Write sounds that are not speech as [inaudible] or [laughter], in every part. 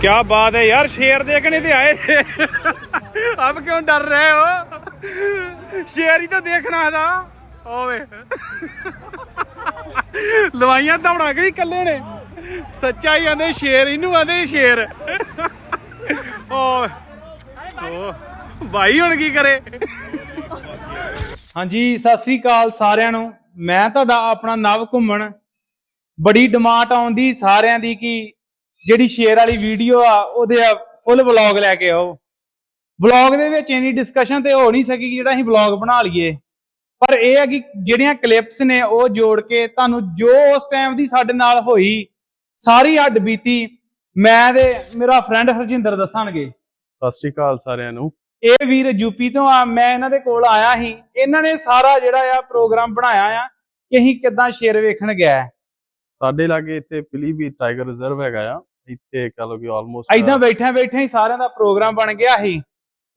ਕਿਆ ਬਾਤ ਹੈ ਯਾਰ, ਸ਼ੇਰ ਦੇਖਣੇ ਤੇ ਆਏ। ਆਪ ਕਿਉਂ ਡਰ ਰਹੇ ਹੋ? ਸ਼ੇਰ ਹੀ ਤਾਂ ਦੇਖਣਾ ਹਦਾ ਓਵੇ। ਲਵਾਈਆਂ ਦੌੜਾ ਕਿਹੜੀ ਕੱਲੇ ਨੇ? ਸੱਚਾ ਹੀ ਆਂਦੇ ਸ਼ੇਰ, ਇਹਨੂੰ ਆਂਦੇ ਸ਼ੇਰ। ਓ। ਭਾਈ ਹੁਣ ਕੀ ਕਰੇ? ਹਾਂਜੀ, ਸਤਿ ਸ੍ਰੀ ਅਕਾਲ ਸਾਰਿਆਂ ਨੂੰ। ਮੈਂ ਤੁਹਾਡਾ ਆਪਣਾ ਨਵ ਘੁੰਮਣ। ਬੜੀ ਡਿਮਾਂਡ ਆਉਂਦੀ ਸਾਰਿਆਂ ਦੀ ਕਿ ਜਿਹੜੀ ਸ਼ੇਰ ਵਾਲੀ ਵੀਡੀਓ ਆ ਉਹਦੇ ਆ ਫੁੱਲ ਵਲੌਗ ਲੈ ਕੇ ਆਓ। ਵਲੌਗ ਦੇ ਵਿੱਚ ਇੰਨੀ ਡਿਸਕਸ਼ਨ ਤੇ ਹੋ ਨਹੀਂ ਸਕੀ ਕਿ ਜਿਹੜਾ ਅਸੀਂ ਵਲੌਗ ਬਣਾ ਲਈਏ। ਪਰ ਇਹ ਹੈ ਕਿ ਜਿਹੜੀਆਂ ਕਲਿੱਪਸ ਨੇ ਉਹ ਜੋੜ ਕੇ ਤੁਹਾਨੂੰ ਜੋ ਉਸ ਟਾਈਮ ਦੀ ਸਾਡੇ ਨਾਲ ਹੋਈ ਸਾਰੀ ਹੱਡ ਬੀਤੀ ਮੈਂ ਤੇ ਮੇਰਾ ਫਰੈਂਡ ਹਰਜਿੰਦਰ ਦੱਸਣਗੇ। ਸਤਿ ਸ਼੍ਰੀ ਅਕਾਲ ਸਾਰਿਆਂ ਨੂੰ। ਇਹ ਵੀਰ ਯੂਪੀ ਤੋਂ ਆ ਮੈਂ ਇਹਨਾਂ ਦੇ ਕੋਲ ਆਇਆ ਸੀ। ਇਹਨਾਂ ਨੇ ਸਾਰਾ ਜਿਹੜਾ ਆ ਪ੍ਰੋਗਰਾਮ ਬਣਾਇਆ ਆ ਕਿ ਅਸੀਂ ਕਿੱਦਾਂ ਸ਼ੇਰ ਵੇਖਣ ਗਿਆ ਸਾਡੇ ਲਾਗੇ ਇੱਥੇ ਪਿਲੀਭੀਤ ਟਾਈਗਰ ਰਿਜ਼ਰਵ ਹੈਗਾ ਆ। ਇੱਥੇ ਕਹ ਲਓ ਕਿ ਆਲਮੋਸਟ ਐਦਾਂ ਬੈਠਿਆਂ ਬੈਠਿਆਂ ਹੀ ਸਾਰਿਆਂ ਦਾ ਪ੍ਰੋਗਰਾਮ ਬਣ ਗਿਆ ਸੀ।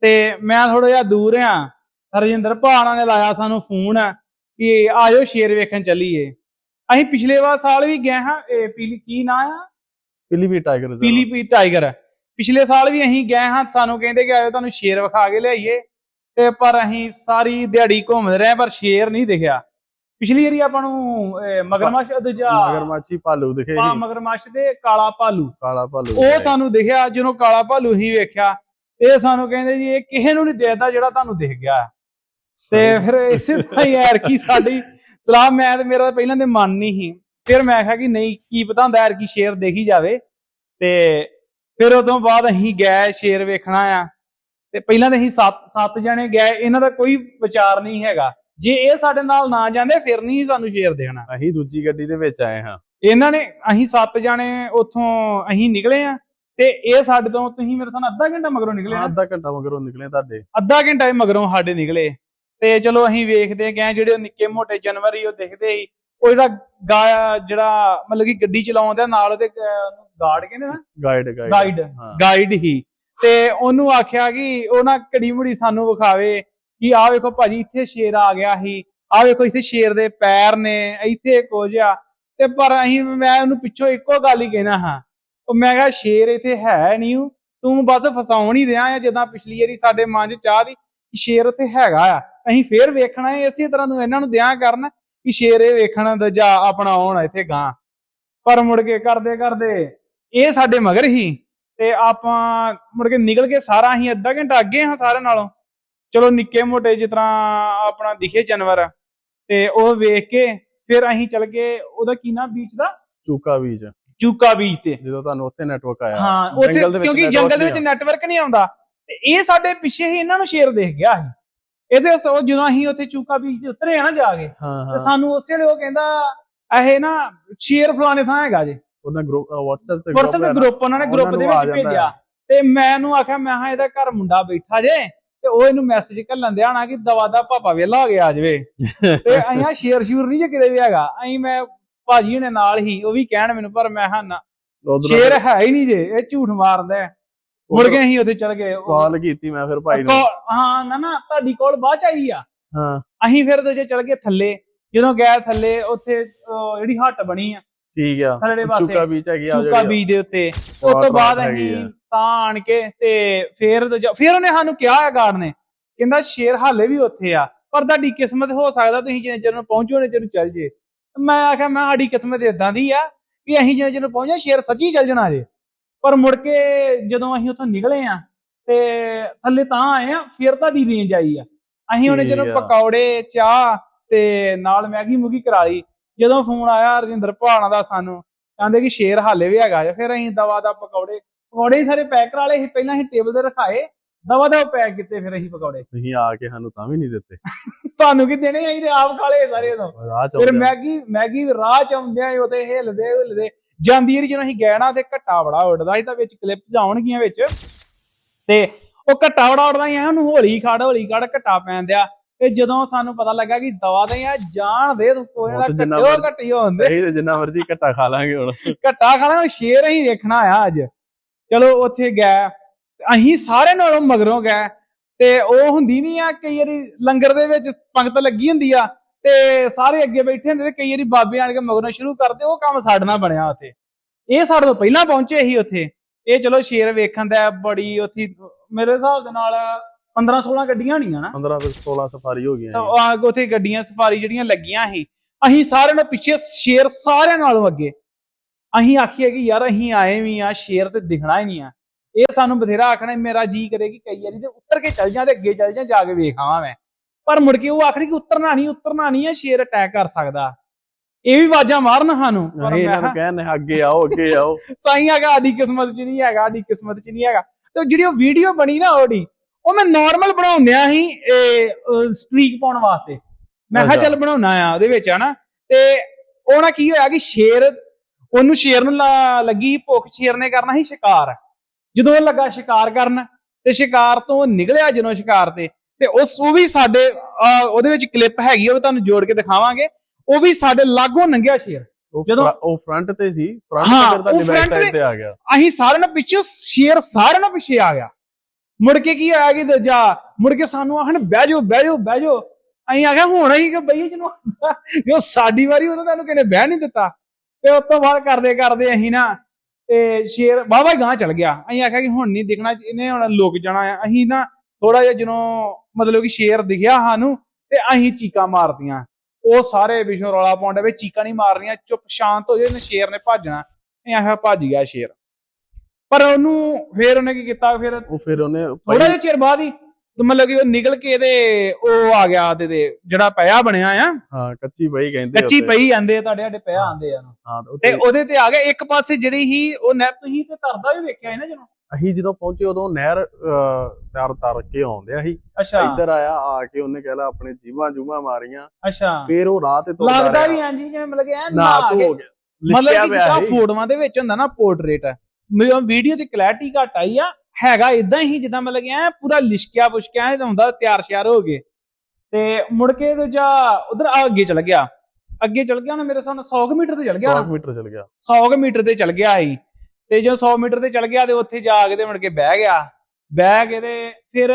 ਤੇ ਮੈਂ ਥੋੜਾ ਜਿਹਾ ਦੂਰ ਆ। ਹਰਜਿੰਦਰ ਭਾਣਾ ਨੇ ਲਾਇਆ ਸਾਨੂੰ ਫੋਨ ਕਿ ਆਜੋ ਸ਼ੇਰ ਵੇਖਣ ਚੱਲੀਏ। ਅਸੀਂ ਪਿਛਲੇ ਵਾਰ ਸਾਲ ਵੀ ਗਏ ਹਾਂ। ਇਹ ਪੀਲੀ ਕੀ ਨਾਂ ਆ? ਪਿਲੀਭੀਤ ਟਾਈਗਰ ਰਿਜ਼ਰਵ ਪੀਲੀ ਪੀ ਟਾਈਗਰ ਪਿਛਲੇ ਸਾਲ ਵੀ ਅਸੀਂ ਗਏ ਹਾਂ। ਸਾਨੂੰ ਕਹਿੰਦੇ ਕਿ ਆਇਓ ਤੁਹਾਨੂੰ ਸ਼ੇਰ ਵਿਖਾ ਕੇ ਲਿਆਈਏ। ਤੇ ਪਰ ਅਸੀਂ ਸਾਰੀ ਦਿਹਾੜੀ ਘੁੰਮਦੇ ਰਹੇ ਪਰ ਸ਼ੇਰ ਨਹੀਂ ਦਿਖਿਆ। ਪਿਛਲੀ ਵਾਰੀ ਆਪਾਂ ਨੂੰ ਮਗਰਮੱਛ ਦੂਜਾ ਮਗਰਮੱਛੀ ਭਾਲੂ ਦਿਖੇ ਸੀ ਮਗਰਮੱਛ ਤੇ ਕਾਲਾ ਭਾਲੂ। ਕਾਲਾ ਭਾਲੂ ਉਹ ਸਾਨੂੰ ਦਿਖਿਆ ਜਦੋਂ ਕਾਲਾ ਭਾਲੂ ਹੀ ਵੇਖਿਆ। ਇਹ ਸਾਨੂੰ ਕਹਿੰਦੇ ਜੀ ਇਹ ਕਿਸੇ ਨੂੰ ਨਹੀਂ ਦੇਖਦਾ ਜਿਹੜਾ ਤੁਹਾਨੂੰ ਦਿਖ ਗਿਆ। ਤੇ ਫਿਰ ਇਸੇ ਤਰ੍ਹਾਂ ਹੀ ਯਾਰ ਕੀ ਸਾਡੀ ਸਲਾਹ ਮੈਂ ਤੇ ਮੇਰਾ ਪਹਿਲਾਂ ਤੇ ਮਨ ਨਹੀਂ ਸੀ। ਫਿਰ ਮੈਂ ਕਿਹਾ ਕਿ ਨਹੀਂ ਕੀ ਪਤਾ ਹੁੰਦਾ ਯਾਰ ਕੀ ਸ਼ੇਰ ਦੇਖੀ ਜਾਵੇ। ਤੇ ਫਿਰ ਉਦੋਂ ਬਾਅਦ ਅਸੀਂ ਗਏ ਸ਼ੇਰ ਵੇਖਣਾ ਆ ਤੇ ਪਹਿਲਾਂ ਤਾਂ ਅਸੀਂ ਸੱਤ ਸੱਤ ਜਣੇ ਗਏ ਇਹਨਾਂ ਦਾ ਕੋਈ ਵਿਚਾਰ ਨਹੀਂ ਹੈਗਾ। ਜੇ ਇਹ ਸਾਡੇ ਨਾਲ ਨਾ ਜਾਂਦੇ ਫਿਰ ਨਹੀਂ ਸਾਨੂੰ ਸ਼ੇਰ ਦੇਖਣਾ ਅਸੀਂ ਦੂਜੀ ਗੱਡੀ ਦੇ ਵਿੱਚ ਆਏ ਹਾਂ। ਇਹਨਾਂ ਨੇ ਅਸੀਂ ਸੱਤ ਜਾਣੇ ਉੱਥੋਂ ਅਸੀਂ ਨਿਕਲੇ ਆ ਤੇ ਇਹ ਸਾਡੇ ਤੋਂ ਤੁਸੀਂ ਮੇਰੇ ਸਾਨ ਅੱਧਾ ਘੰਟਾ ਮਗਰੋਂ ਨਿਕਲੇ ਨਾ। ਅੱਧਾ ਘੰਟਾ ਮਗਰੋਂ ਨਿਕਲੇ ਤੁਹਾਡੇ। ਅੱਧਾ ਘੰਟਾ ਹੀ ਮਗਰੋਂ ਸਾਡੇ ਨਿਕਲੇ। ਤੇ ਚਲੋ ਅਸੀਂ ਵੇਖਦੇ ਗਏ ਜਿਹੜੇ ਨਿੱਕੇ ਮੋਟੇ ਜਾਨਵਰ ਹੀ ਉਹ ਦਿਖਦੇ ਸੀ। ਉਹ ਜਿਹੜਾ ਜਿਹੜਾ ਮਤਲਬ ਕਿ ਗੱਡੀ ਚਲਾਉਂਦਾ ਨਾਲ ਉਹਦੇ ਗਾਰਡ ਕਹਿੰਦੇ ਨਾ। ਗਾਈਡ ਗਾਈਡ ਗਾਈਡ ਹਾਂ। ਤੇ ਉਹਨੂੰ ਆਖਿਆ ਕਿ ਉਹ ਨਾ ਘੜੀ ਮੁੜੀ ਸਾਨੂੰ ਵਿਖਾਵੇ। ਕਿ ਆਹ ਵੇਖੋ ਭਾਜੀ, ਇੱਥੇ ਸ਼ੇਰ ਆ ਗਿਆ ਸੀ। ਆਹ ਵੇਖੋ, ਇੱਥੇ ਸ਼ੇਰ ਦੇ ਪੈਰ ਨੇ, ਇੱਥੇ ਕੁਝ ਆ ਤੇ ਪਰ ਅਸੀਂ, ਮੈਂ ਉਹਨੂੰ ਪਿੱਛੋਂ ਇੱਕੋ ਗੱਲ ਹੀ ਕਹਿਣਾ ਹਾਂ। ਉਹ ਮੈਂ ਕਿਹਾ, ਸ਼ੇਰ ਇੱਥੇ ਹੈ ਨਹੀਂ ਤੂੰ ਬਸ ਫਸਾਉਣ ਹੀ ਦਿਆਂ ਆ, ਜਿੱਦਾਂ ਪਿਛਲੀ ਵਾਰੀ ਸਾਡੇ ਮਨ 'ਚ ਚਾਹ ਦੀ ਸ਼ੇਰ ਉੱਥੇ ਹੈਗਾ ਆ। ਅਸੀਂ ਫੇਰ ਵੇਖਣਾ ਹੈ ਇਸੇ ਤਰ੍ਹਾਂ ਨੂੰ ਇਹਨਾਂ ਨੂੰ ਦਿਆਂ ਕਰਨ ਕਿ ਸ਼ੇਰ ਇਹ ਵੇਖਣ ਦਾ ਜਾ ਆਪਣਾ ਆਉਣ ਇੱਥੇ ਗਾਂ ਪਰ ਮੁੜ ਕੇ ਕਰਦੇ ਕਰਦੇ ਇਹ ਸਾਡੇ ਮਗਰ ਹੀ। ਤੇ ਆਪਾਂ ਮੁੜ ਕੇ ਨਿਕਲ ਕੇ ਸਾਰਾ ਅਸੀਂ ਅੱਧਾ ਘੰਟਾ ਅੱਗੇ ਹਾਂ ਸਾਰਿਆਂ ਨਾਲੋਂ। ਚਲੋ ਨਿੱਕੇ ਮੋਟੇ ਜਿਸ ਤਰ੍ਹਾਂ ਆਪਣਾ ਦਿਖੇ ਜਾਨਵਰ ਤੇ ਉਹ ਵੇਖ ਕੇ ਫਿਰ ਅਸੀਂ ਚੱਲ ਗਏ ਉਹਦਾ ਕੀ ਨਾਮ ਬੀਚ ਦਾ? ਚੂਕਾ ਬੀਚ ਚੂਕਾ ਬੀਚ ਤੇ। ਜਦੋਂ ਤੁਹਾਨੂੰ ਉੱਥੇ ਨੈਟਵਰਕ ਆਇਆ। ਹਾਂ ਉੱਥੇ ਕਿਉਂਕਿ ਜੰਗਲ ਦੇ ਵਿੱਚ ਨੈਟਵਰਕ ਨਹੀਂ ਆਉਂਦਾ। ਤੇ ਇਹ ਸਾਡੇ ਪਿੱਛੇ ਹੀ ਇਹਨਾਂ ਨੂੰ ਸ਼ੇਰ ਦੇਖ ਗਿਆ ਸੀ। ਇਹਦੇ ਸੋ ਜਦੋਂ ਅਸੀਂ ਉੱਥੇ ਚੂਕਾ ਬੀਚ ਤੇ ਉਤਰੇ ਆ ਨਾ ਜਾ ਕੇ ਤੇ ਸਾਨੂੰ ਉਸੇ ਵੇਲੇ ਉਹ ਕਹਿੰਦਾ ਇਹ ਨਾ ਸ਼ੇਰ ਫਲਾਣੇ ਥਾਂ ਹੈਗਾ ਜੇ। ਉਹਨਾਂ ਗਰੁੱਪ WhatsApp ਤੇ WhatsApp ਗਰੁੱਪ ਉਹਨਾਂ ਨੇ ਗਰੁੱਪ ਦੇ ਨੂੰ ਵਿੱਚ ਭੇਜਿਆ। ਤੇ ਮੈਂ ਉਹਨੂੰ ਆਖਿਆ ਮੈਂ ਹਾਂ ਇਹਦਾ ਘਰ ਮੁੰਡਾ ਬੈਠਾ ਜੇ। ਤੇ ਉਹ ਇਹਨੂੰ ਮੈਸੇਜ ਘੱਲਣ ਦਿਆ ਨਾ ਕਿ ਦਵਾ ਦਾ ਪਾਪਾ ਵੇਲਾ ਹੋ ਗਿਆ ਆ ਜਵੇ ਤੇ ਅਈਆਂ ਸ਼ੇਰ ਸ਼ੂਰ ਨਹੀਂ ਜੇ ਕਿਤੇ ਵੀ ਹੈਗਾ। ਅਈ ਮੈਂ ਭਾਜੀ ਨੇ ਨਾਲ ਹੀ ਉਹ ਵੀ ਕਹਿਣ ਮੈਨੂੰ ਪਰ ਮੈਂ ਹਾਂ ਨਾ। ਸ਼ੇਰ ਹੈ ਹੀ ਨਹੀਂ ਜੇ ਇਹ ਝੂਠ ਮਾਰਦਾ। ਮੁੜ ਕੇ ਅਸੀਂ ਉੱਥੇ ਚਲ ਗਏ। ਕਾਲ ਕੀਤੀ ਮੈਂ ਫਿਰ ਭਾਈ ਨੂੰ। ਹਾਂ ਨਾ ਨਾ ਤੁਹਾਡੀ ਕੋਲ ਬਾਅਦ ਚ ਆਈ ਆ। ਹਾਂ। ਅਸੀਂ ਫਿਰ ਦੂਜੇ ਚਲ ਗਏ ਥੱਲੇ। ਜਦੋਂ ਗਏ ਥੱਲੇ ਉੱਥੇ ਜਿਹੜੀ ਹੱਟ ਬਣੀ ਆ ਠੀਕ ਆ। ਥੱਲੜੇ ਪਾਸੇ। ਚੂਕਾ ਬੀਚ ਹੈਗੀ ਆ ਚੂਕਾ ਬੀਜ ਦੇ ਉੱਤੇ। ਉਸ ਤੋਂ ਬਾਅਦ ਅਸੀਂ। ਤਾਂ ਆਣ ਕੇ ਤੇ ਫੇਰ ਫਿਰ ਉਹਨੇ ਸਾਨੂੰ ਕਿਹਾ ਹੈ ਗਾਰਡ ਨੇ ਕਹਿੰਦਾ ਸ਼ੇਰ ਹਾਲੇ ਵੀ ਉੱਥੇ ਆ ਪਰ ਤੁਹਾਡੀ ਕਿਸਮਤ ਹੋ ਸਕਦਾ ਤੁਸੀਂ ਜਿੰਨੇ ਚਿਰ ਨੂੰ ਪਹੁੰਚੋ ਨੇ ਚਿਰ ਨੂੰ ਚੱਲ ਜੇ। ਮੈਂ ਆਖਿਆ ਮੈਂ ਸਾਡੀ ਕਿਸਮਤ ਇਦਾਂ ਦੀ ਆ ਕਿ ਅਸੀਂ ਜਿੰਨੇ ਚਿਰ ਨੂੰ ਪਹੁੰਚੇ ਸ਼ੇਰ ਸੱਚੀ ਚੱਲ ਜਣਾ ਜੇ। ਪਰ ਮੁੜ ਕੇ ਜਦੋਂ ਅਸੀਂ ਉੱਥੋਂ ਨਿਕਲੇ ਆ ਤੇ ਥੱਲੇ ਤਾਂ ਆਏ ਆ ਫਿਰ ਤੁਹਾਡੀ ਰੇਂਜ ਆਈ ਆ। ਅਸੀਂ ਉਹਨੇ ਜਦੋਂ। ਪਕੌੜੇ ਚਾਹ ਤੇ ਨਾਲ ਮੈਗੀ ਮੁਗੀ ਕਰਾ ਲਈ ਜਦੋਂ ਫੋਨ ਆਇਆ ਰਜਿੰਦਰ ਭਾਣਾ ਦਾ ਸਾਨੂੰ ਕਹਿੰਦੇ ਕਿ ਸ਼ੇਰ ਹਾਲੇ ਵੀ ਹੈਗਾ ਆ ਫਿਰ ਅਸੀਂ ਦਵਾ ਦਾ ਪਕੌੜੇ ਪਕੌੜੇ ਹੀ ਸਾਰੇ ਪੈਕ ਕਰਾ ਲਏ ਸੀ ਪਹਿਲਾਂ ਅਸੀਂ ਟੇਬਲ ਤੇ ਰਖਾਏ ਦਵਾ ਦਾ ਪੈਕ ਕੀਤੇ ਫਿਰ ਅਸੀਂ ਪਕੌੜੇ। ਤੁਸੀਂ ਆ ਕੇ ਸਾਨੂੰ ਤਾਂ ਵੀ ਨਹੀਂ ਦਿੱਤੇ। [laughs] ਤੁਹਾਨੂੰ ਕੀ ਦੇਣੇ ਅਸੀਂ ਤੇ ਆਪ ਲਏ ਸਾਰੇ ਤੋਂ ਫਿਰ। ਮੈਗੀ ਮੈਗੀ ਰਾਹ ਚ ਆਉਂਦਿਆਂ ਹੀ ਉਤੇ ਹਿੱਲਦੇ ਹਿੱਲਦੇ। ਜਾਂਦੀ ਰੀ ਜਦੋਂ ਅਸੀਂ ਗਏ ਨਾ ਤੇ ਘੱਟਾ ਬੜਾ ਉੱਡਦਾ ਸੀ ਤਾਂ ਵਿੱਚ ਕਲਿੱਪ ਜਾਉਣਗੀਆਂ ਵਿੱਚ। ਤੇ ਉਹ ਘੱਟਾ ਬੜਾ ਉੱਡਦਾ ਸੀ ਉਹਨੂੰ ਹੌਲੀ ਖੜ ਹੌਲੀ ਖੜ ਘੱਟਾ ਪੈਂਦਿਆ ਤੇ ਜਦੋਂ ਸਾਨੂੰ ਪਤਾ ਲੱਗਾ ਕਿ ਦਵਾ ਦੇ ਆ ਜਾਣ ਦੇ ਤੂੰ ਕੋਈ ਨਾ ਉਹ ਤਾਂ ਜਿੰਨਾ ਘੱਟੇ ਮਰਜ਼ੀ- ਘੱਟੀ ਹੁੰਦੇ। ਅਸੀਂ ਤੇ ਜਿੰਨਾ ਮਰਜ਼ੀ ਘੱਟਾ ਖਾ ਲਾਂਗੇ ਹੁਣ। ਘੱਟਾ ਖਾਣਾ ਸ਼ੇਰ ਹੀ ਵੇਖਣਾ ਆ ਅੱਜ। ਚਲੋ ਉੱਥੇ ਗਏ। ਅਸੀਂ ਸਾਰੇ ਨਾਲੋਂ ਮਗਰੋਂ ਗਏ। ਤੇ ਉਹ ਹੁੰਦੀ ਨਹੀਂ ਆ ਕਈ ਵਾਰੀ ਲੰਗਰ ਦੇ ਵਿੱਚ ਪੰਗਤ ਲੱਗੀ ਹੁੰਦੀ ਆ ਤੇ ਸਾਰੇ ਅੱਗੇ ਬੈਠੇ ਹੁੰਦੇ ਤੇ ਕਈ ਵਾਰੀ ਬਾਬੇ ਆਣ ਕੇ ਮਗਰੋਂ ਸ਼ੁਰੂ ਕਰਦੇ ਉਹ ਕੰਮ ਸਾਡੇ ਨਾਲ ਬਣਿਆ ਉੱਥੇ। ਇਹ ਸਾਡੇ ਤੋਂ ਪਹਿਲਾਂ ਪਹੁੰਚੇ ਸੀ ਉੱਥੇ। ਇਹ ਚਲੋ ਸ਼ੇਰ ਵੇਖਣ ਦਾ ਬੜੀ ਉੱਥੇ ਮੇਰੇ ਹਿਸਾਬ ਦੇ ਨਾਲ 15 16 ਗੱਡੀਆਂ ਹੋਣੀਆਂ ਨਾ। 15 ਤੋਂ 16 ਸਫਾਰੀ ਹੋ ਗਈਆਂ ਸੋ। ਆ ਉੱਥੇ ਗੱਡੀਆਂ ਸਫਾਰੀ ਜਿਹੜੀਆਂ ਲੱਗੀਆਂ ਸੀ ਅਸੀਂ ਸਾਰਿਆਂ ਨੂੰ ਪਿੱਛੇ ਸ਼ੇਰ ਸਾਰਿਆਂ ਨਾਲੋਂ ਅੱਗੇ। ਅਸੀਂ ਆਖੀਏ ਕਿ ਯਾਰ ਅਸੀਂ ਆਏ ਵੀ ਆ ਸ਼ੇਰ ਤੇ ਦਿਖਣਾ ਹੀ ਨਹੀਂ ਆ। ਇਹ ਸਾਨੂੰ ਬਥੇਰਾ ਆਖਣਾ ਮੇਰਾ ਜੀ ਕਰੇ ਕਿ ਕਈ ਵਾਰੀ ਤੇ ਉੱਤਰ ਕੇ ਚੱਲ ਜਾਂ ਤੇ ਅੱਗੇ ਚੱਲ ਜਾਂ ਜਾ ਕੇ ਵੇਖ ਆਵਾਂ ਮੈਂ। ਪਰ ਮੁੜ ਕੇ ਉਹ ਆਖਣੀ ਕਿ ਉਤਰਨਾ ਨਹੀਂ ਉਤਰਨਾ ਨਹੀਂ ਆ ਸ਼ੇਰ ਅਟੈਕ ਕਰ ਸਕਦਾ। ਇਹ ਵੀ ਆਵਾਜ਼ਾਂ ਮਾਰਨ ਸਾਨੂੰ। ਪਰ ਅਸੀਂ ਇਹਨਾਂ ਨੂੰ ਕਹਿੰਦੇ ਅੱਗੇ ਆਓ ਅੱਗੇ ਆਓ। [laughs] ਸਾਈ ਹੈਗਾ ਸਾਡੀ ਕਿਸਮਤ 'ਚ ਨਹੀਂ ਹੈਗਾ ਸਾਡੀ ਕਿਸਮਤ 'ਚ ਨਹੀਂ ਹੈਗਾ। ਤੇ ਜਿਹੜੀ ਉਹ ਵੀਡੀਓ ਬਣੀ ਨਾ ਉਹਦੀ ਉਹ ਮੈਂ ਨਾਰਮਲ ਬਣਾਉਂਦਿਆ ਸੀ ਇਹ ਸਟ੍ਰੀਕ ਪਾਉਣ ਵਾਸਤੇ। ਮੈਂ ਕਿਹਾ। ਚੱਲ ਬਣਾਉਣਾ ਆ ਉਹਦੇ ਵਿੱਚ ਹਨਾ? ਤੇ ਉਹ ਨਾ ਕੀ ਹੋਇਆ ਕਿ ਸ਼ੇਰ ਉਹਨੂੰ ਸ਼ੇਰ ਨੂੰ ਲੱਗੀ ਭੁੱਖ ਸ਼ੇਰ ਨੇ ਕਰਨਾ ਸੀ ਸ਼ਿਕਾਰ। ਜਦੋਂ ਉਹ ਲੱਗਾ ਸ਼ਿਕਾਰ ਕਰਨ ਤੇ ਸ਼ਿਕਾਰ ਤੋਂ ਨਿਕਲਿਆ ਜਦੋਂ ਸ਼ਿਕਾਰ ਤੇ। ਤੇ ਉਸ ਉਹ ਵੀ ਸਾਡੇ ਉਹਦੇ ਵਿੱਚ ਕਲਿੱਪ ਹੈਗੀ ਉਹ ਤੁਹਾਨੂੰ ਜੋੜ ਕੇ ਦਿਖਾਵਾਂਗੇ। ਉਹ ਵੀ ਸਾਡੇ ਲਾਗੋਂ ਲੰਘਿਆ ਸ਼ੇਰ। ਜਦੋਂ- ਉਹ ਫਰੰਟ ਤੇ ਸੀ। ਫਰੰਟ ਤੇ front ਸਾਈਡ ਤੇ- ਆ ਗਿਆ। ਅਸੀਂ ਸਾਰਿਆਂ ਨੂੰ ਪਿੱਛੇ ਸ਼ੇਰ ਸਾਰਿਆਂ ਨੂੰ ਪਿੱਛੇ ਆ ਗਿਆ। ਮੁੜ ਕੇ ਕੀ ਹੋਇਆ ਕਿ ਦੂਜਾ? ਮੁੜ ਕੇ ਸਾਨੂੰ ਆਖਣ, ਬਹਿ ਜਾਓ ਬਹਿ ਜਾਓ ਬਹਿ ਜਾਓ। ਅਸੀਂ ਆਖਿਆ, ਹੁਣ ਹੀ ਕਿ ਬਈ ਜਿਹਨੂੰ ਜੋ ਸਾਡੀ ਵਾਰੀ ਉਹਨੇ ਤੁਹਾਨੂੰ ਕਿਨੇ ਬਹਿ ਨਹੀਂ ਦਿੱਤਾ? ਤੇ ਉਸ ਤੋਂ ਬਾਅਦ ਕਰਦੇ ਕਰਦੇ ਅਸੀਂ ਨਾ, ਤੇ ਸ਼ੇਰ ਬਾਬਾ ਗਾਂ ਚਲ ਗਿਆ। ਅਸੀਂ ਆਖਿਆ ਕਿ ਹੁਣ ਨਹੀਂ ਦਿਖਣਾ, ਇਹਨੇ ਹੁਣ ਲੁਕ ਜਾਣਾ ਆ। ਅਸੀਂ ਨਾ ਥੋੜਾ ਜਿਹਾ ਜਦੋਂ ਮਤਲਬ ਕਿ ਸ਼ੇਰ ਦਿਖਿਆ ਸਾਨੂੰ, ਤੇ ਅਸੀਂ ਚੀਕਾਂ ਮਾਰਦੀਆਂ ਉਹ ਸਾਰੇ ਵਿਸ਼ੋ ਰੌਲਾ ਪਾਉਂਦੇ ਵੀ ਚੀਕਾਂ ਨਹੀਂ ਮਾਰਨੀਆਂ, ਚੁੱਪ ਸ਼ਾਂਤ ਹੋ ਜਾਏ ਸ਼ੇਰ ਨੇ ਭੱਜਣਾ। ਅਸੀਂ ਆਖਿਆ, ਭੱਜ ਗਿਆ ਸ਼ੇਰ। ਪਰ ਉਹਨੂੰ ਫੇਰ ਉਹਨੇ ਕੀ ਕੀਤਾ? ਫਿਰ ਉਹ ਫਿਰ ਉਹਨੇ ਥੋੜਾ ਜਿਹਾ ਚਿਰ ਬਾਅਦ ਹੀ ਤੇ ਮਤਲਬ ਕਿ ਉਹ ਨਿਕਲ ਕੇ ਇਹਦੇ ਉਹ ਆ ਗਿਆ ਤੇ ਦੇ ਜਿਹੜਾ ਪਿਆ ਬਣਿਆ ਆ। ਹਾਂ ਕੱਚੀ ਪਈ ਕਹਿੰਦੇ ਕੱਚੀ ਉੱਤੇ। ਪਈ ਜਾਂਦੇ ਆ ਤੁਹਾਡੇ ਸਾਡੇ ਪਿਆ ਆਂਦੇ ਆ। ਹਾਂ ਤੇ ਉਹਦੇ ਤੇ ਆ ਗਿਆ ਇੱਕ ਪਾਸੇ ਜਿਹੜੀ ਹੀ ਉਹ ਨੈਟ ਹੀ ਤੇ ਤਰਦਾ ਵੀ ਵੇਖਿਆ ਸੀ ਨਾ ਜਦੋਂ? ਅਸੀਂ ਜਦੋਂ ਪਹੁੰਚੇ ਉਦੋਂ ਨਹਿਰ ਤਰ ਤਰ ਕੇ ਆਉਂਦਿਆ ਸੀ ਅੱਛਾ। ਇੱਧਰ ਆਇਆ ਆ ਕੇ ਉਹਨੇ ਕਹਿਲਾ ਆਪਣੇ ਜੀਵਾਂ ਜੂਵਾਂ ਮਾਰੀਆਂ। ਅੱਛਾ। ਫਿਰ ਉਹ ਰਾਹ ਤੇ ਤੁਰਦਾ ਲੱਗਦਾ ਰਿਹਾ। ਵੀ ਹਾਂਜੀ ਜਿਵੇਂ ਮਤਲਬ ਕਿ ਨਾ ਨਾ ਧੋ ਗਿਆ ਮਤਲਬ ਕਿ ਪਿਆ ਜਿੱਦਾਂ ਸੀ। ਫੋਟੋਆਂ ਦੇ ਵਿੱਚ ਹੁੰਦਾ ਨਾ ਪੋਰਟਰੇਟ ਵੀਡੀਓ 'ਚ ਕਲੈਰਿਟੀ ਘੱਟ ਆਈ ਆ। ਹੈਗਾ ਇਦਾਂ ਹੀ ਜਿੱਦਾਂ ਮਤਲਬ ਕਿ ਐ ਪੂਰਾ ਲਿਸ਼ਕਿਆ ਪੁਸ਼ਕਿਆ ਐ ਹੁੰਦਾ ਤਿਆਰ ਸ਼ਿਆਰ ਹੋ ਗਏ। ਤੇ ਮੁੜ ਕੇ ਦੂਜਾ ਉਧਰ ਅੱਗੇ ਚਲ ਗਿਆ। ਅੱਗੇ ਚਲ ਗਿਆ ਨਾ ਮੇਰੇ ਸਾਹਮਣੇ 100 ਕੁ ਮੀਟਰ ਤੇ ਚਲ ਗਿਆ। 100 ਮੀਟਰ ਚਲ ਗਿਆ। 100 ਕੁ ਮੀਟਰ ਤੇ ਚਲ ਗਿਆ ਸੀ। ਤੇ ਜਦੋਂ 100 ਮੀਟਰ ਤੇ ਚਲ ਗਿਆ ਤੇ ਉੱਥੇ ਜਾ ਕੇ ਤੇ ਮੁੜ ਕੇ ਬਹਿ ਗਿਆ। ਬਹਿ ਕੇ ਤੇ ਫਿਰ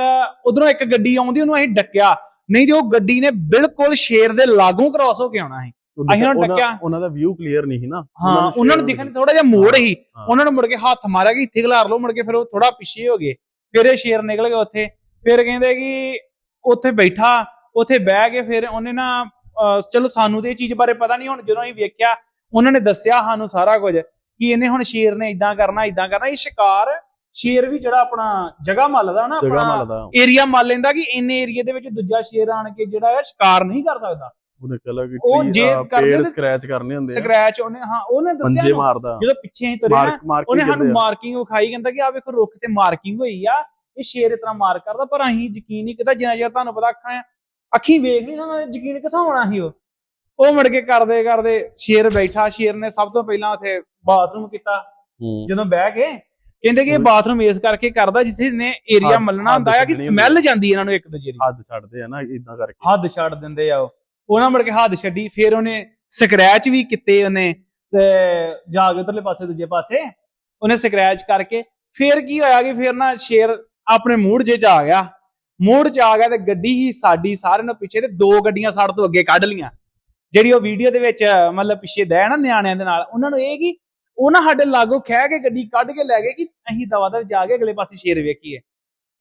ਉਧਰੋਂ ਇੱਕ ਗੱਡੀ ਆਉਂਦੀ ਉਹਨੂੰ ਅਸੀਂ ਡੱਕਿਆ। ਨਹੀਂ ਤੇ ਉਹ ਗੱਡੀ ਨੇ ਬਿਲਕੁਲ ਸ਼ੇਰ ਦੇ ਲਾਗੋਂ ਕ੍ਰਾਸ ਹੋ ਕੇ ਆਉਣਾ ਸੀ। ਅਸੀਂ ਉਹਨਾਂ ਉਹਨਾਂ- ਡੱਕਿਆ। ਉਹਨਾਂ ਦਾ ਵਿਊ ਕਲੀਅਰ ਨਹੀਂ ਸੀ ਨਾ। ਹਾਂ ਉਹਨਾਂ ਨੂੰ ਦਿਖਣ ਥੋੜਾ ਜਿਹਾ ਮੋੜ ਹੀ। ਉਹਨਾਂ ਨੂੰ ਮੁੜ ਕੇ ਹੱਥ ਮਾਰਿਆ ਕਿ ਇੱਥੇ ਖਿਲਾਰ ਲਓ ਮੁੜ ਕੇ ਫਿਰ ਉਹ ਥੋੜਾ ਪਿੱਛੇ ਹੋ ਗਏ। ਫਿਰ ਇਹ ਸ਼ੇਰ ਨਿਕਲ ਗਿਆ ਉੱਥੇ। ਫਿਰ ਕਹਿੰਦੇ ਕਿ ਉੱਥੇ ਬੈਠਾ ਉੱਥੇ ਬਹਿ ਕੇ ਫਿਰ ਉਹਨੇ ਨਾ ਚਲੋ ਸਾਨੂੰ ਤੇ ਇਹ ਚੀਜ਼ ਬਾਰੇ ਪਤਾ ਨਹੀਂ ਹੁਣ ਜਦੋਂ ਅਸੀਂ ਵੇਖਿਆ ਉਹਨਾਂ ਨੇ ਦੱਸਿਆ ਸਾਨੂੰ ਸਾਰਾ ਕੁਝ ਕਿ ਇਹਨੇ ਹੁਣ ਸ਼ੇਰ ਨੇ ਇਦਾਂ ਕਰਨਾ ਇਦਾਂ ਕਰਨਾ। ਇਹ ਸ਼ਿਕਾਰ ਸ਼ੇਰ ਵੀ ਜਿਹੜਾ ਆਪਣਾ ਜਗ੍ਹਾ ਮੱਲਦਾ ਨਾ ਆਪਣਾ ਏਰੀਆ ਮੰਨ ਲੈਂਦਾ ਕਿ ਇੰਨੇ ਏਰੀਆ ਦੇ ਵਿੱਚ ਦੂਜਾ ਸ਼ੇਰ ਆਣ ਕੇ ਜਿਹੜਾ ਹੈ ਸ਼ਿਕਾਰ ਨਹੀਂ ਕਰ ਸਕਦਾ। ਉਹਨੇ ਕਹਿਲਾ ਕਿ ਕਰਦੇ ਪੇੜ ਸਕ੍ਰੈਚ ਕਰਨੇ ਹੁੰਦੇ ਆ। ਸਕ੍ਰੈਚ ਉਹਨੇ ਹਾਂ ਉਹਨੇ ਦੱਸਿਆ ਪੰਜੇ ਮਾਰਦਾ। ਜਦੋਂ ਪਿੱਛੇ ਹੀ ਤੁਰਿਆ ਨਾ ਮਾਰਕ ਮਾਰਕ ਉਹਨੇ ਸਾਨੂੰ। ਮਾਰਕਿੰਗ ਵਿਖਾਈ ਕਹਿੰਦਾ ਕਿ ਆ ਵੇਖੋ ਰੁੱਖ ਤੇ ਮਾਰਕਿੰਗ ਹੋਈ ਆ ਇਹ ਸ਼ੇਰ ਤਰ੍ਹਾਂ ਮਾਰ ਕਰਦਾ ਪਰ ਅਸੀਂ ਯਕੀਨ ਨਹੀਂ ਕੀਤਾ ਜਿੰਨਾ ਚਿਰ ਤੁਹਾਨੂੰ ਪਤਾ ਅੱਖਾਂ ਅੱਖੀਂ ਵੇਖ ਨਹੀਂ ਨਾ ਯਕੀਨ ਕਿੱਥੋਂ ਹੋਣਾ ਸੀ ਉਹ? ਉਹ ਮੁੜ ਕੇ ਕਰਦੇ ਕਰਦੇ ਸ਼ੇਰ ਬੈਠਾ ਸ਼ੇਰ ਨੇ ਸਭ ਤੋਂ ਪਹਿਲਾਂ ਉਥੇ ਬਾਥਰੂਮ ਕੀਤਾ। ਜਦੋਂ ਬਹਿ ਕੇ ਕਹਿੰਦੇ ਕਿ ਇਹ ਬਾਥਰੂਮ ਇਸ ਕਰਕੇ ਕਰਦਾ ਜਿੱਥੇ ਨੇ ਏਰੀਆ ਮੱਲਣਾ ਹੁੰਦਾ ਆ ਕਿ ਸਮੈਲ ਜਾਂਦੀ ਇਹਨਾਂ ਨੂੰ ਇੱਕ ਦੂਜੇ ਦੀ। ਹੱਦ ਛੱਡਦੇ ਆ ਨਾ ਇਦਾਂ ਕਰਕੇ। ਹੱਦ ਛੱਡ ਦਿੰਦੇ ਆ ਉਹ। ਉਹਨਾਂ ਮੁੜ ਕੇ ਹੱਦ ਛੱਡੀ, ਫਿਰ ਉਹਨੇ ਸਕ੍ਰੈਚ ਵੀ ਕੀਤੇ ਉਹਨੇ, ਤੇ ਜਾ ਕੇ ਉਧਰਲੇ ਪਾਸੇ, ਦੂਜੇ ਪਾਸੇ, ਉਹਨੇ ਸਕ੍ਰੈਚ ਕਰਕੇ ਫਿਰ ਕੀ ਹੋਇਆ ਕਿ ਫਿਰ ਨਾ ਸ਼ੇਰ ਆਪਣੇ ਮੂਡ ਜੇ ਚ ਆ ਗਿਆ। ਮੂਡ ਚ ਆ ਗਿਆ ਤੇ ਗੱਡੀ ਹੀ ਸਾਡੀ ਸਾਰਿਆਂ ਨੂੰ ਪਿੱਛੇ ਤੇ ਦੋ ਗੱਡੀਆਂ ਸਾਡੇ ਤੋਂ ਅੱਗੇ ਕੱਢ ਲੀਆਂ ਜਿਹੜੀ ਉਹ ਵੀਡੀਓ ਦੇ ਵਿੱਚ, ਮਤਲਬ ਪਿੱਛੇ ਦੈ ਨਾ ਨਿਆਣਿਆਂ ਦੇ ਨਾਲ, ਉਹਨਾਂ ਨੂੰ ਇਹ ਕਿ ਉਹ ਨਾ ਸਾਡੇ ਲਾਗੋਂ ਖਹਿ ਕੇ ਗੱਡੀ ਕੱਢ ਕੇ ਲੈ ਗਏ ਕਿ ਅਸੀਂ ਦਵਾ ਦਵ ਜਾ ਕੇ ਅਗਲੇ ਪਾਸੇ ਸ਼ੇਰ ਵੇਖੀਏ।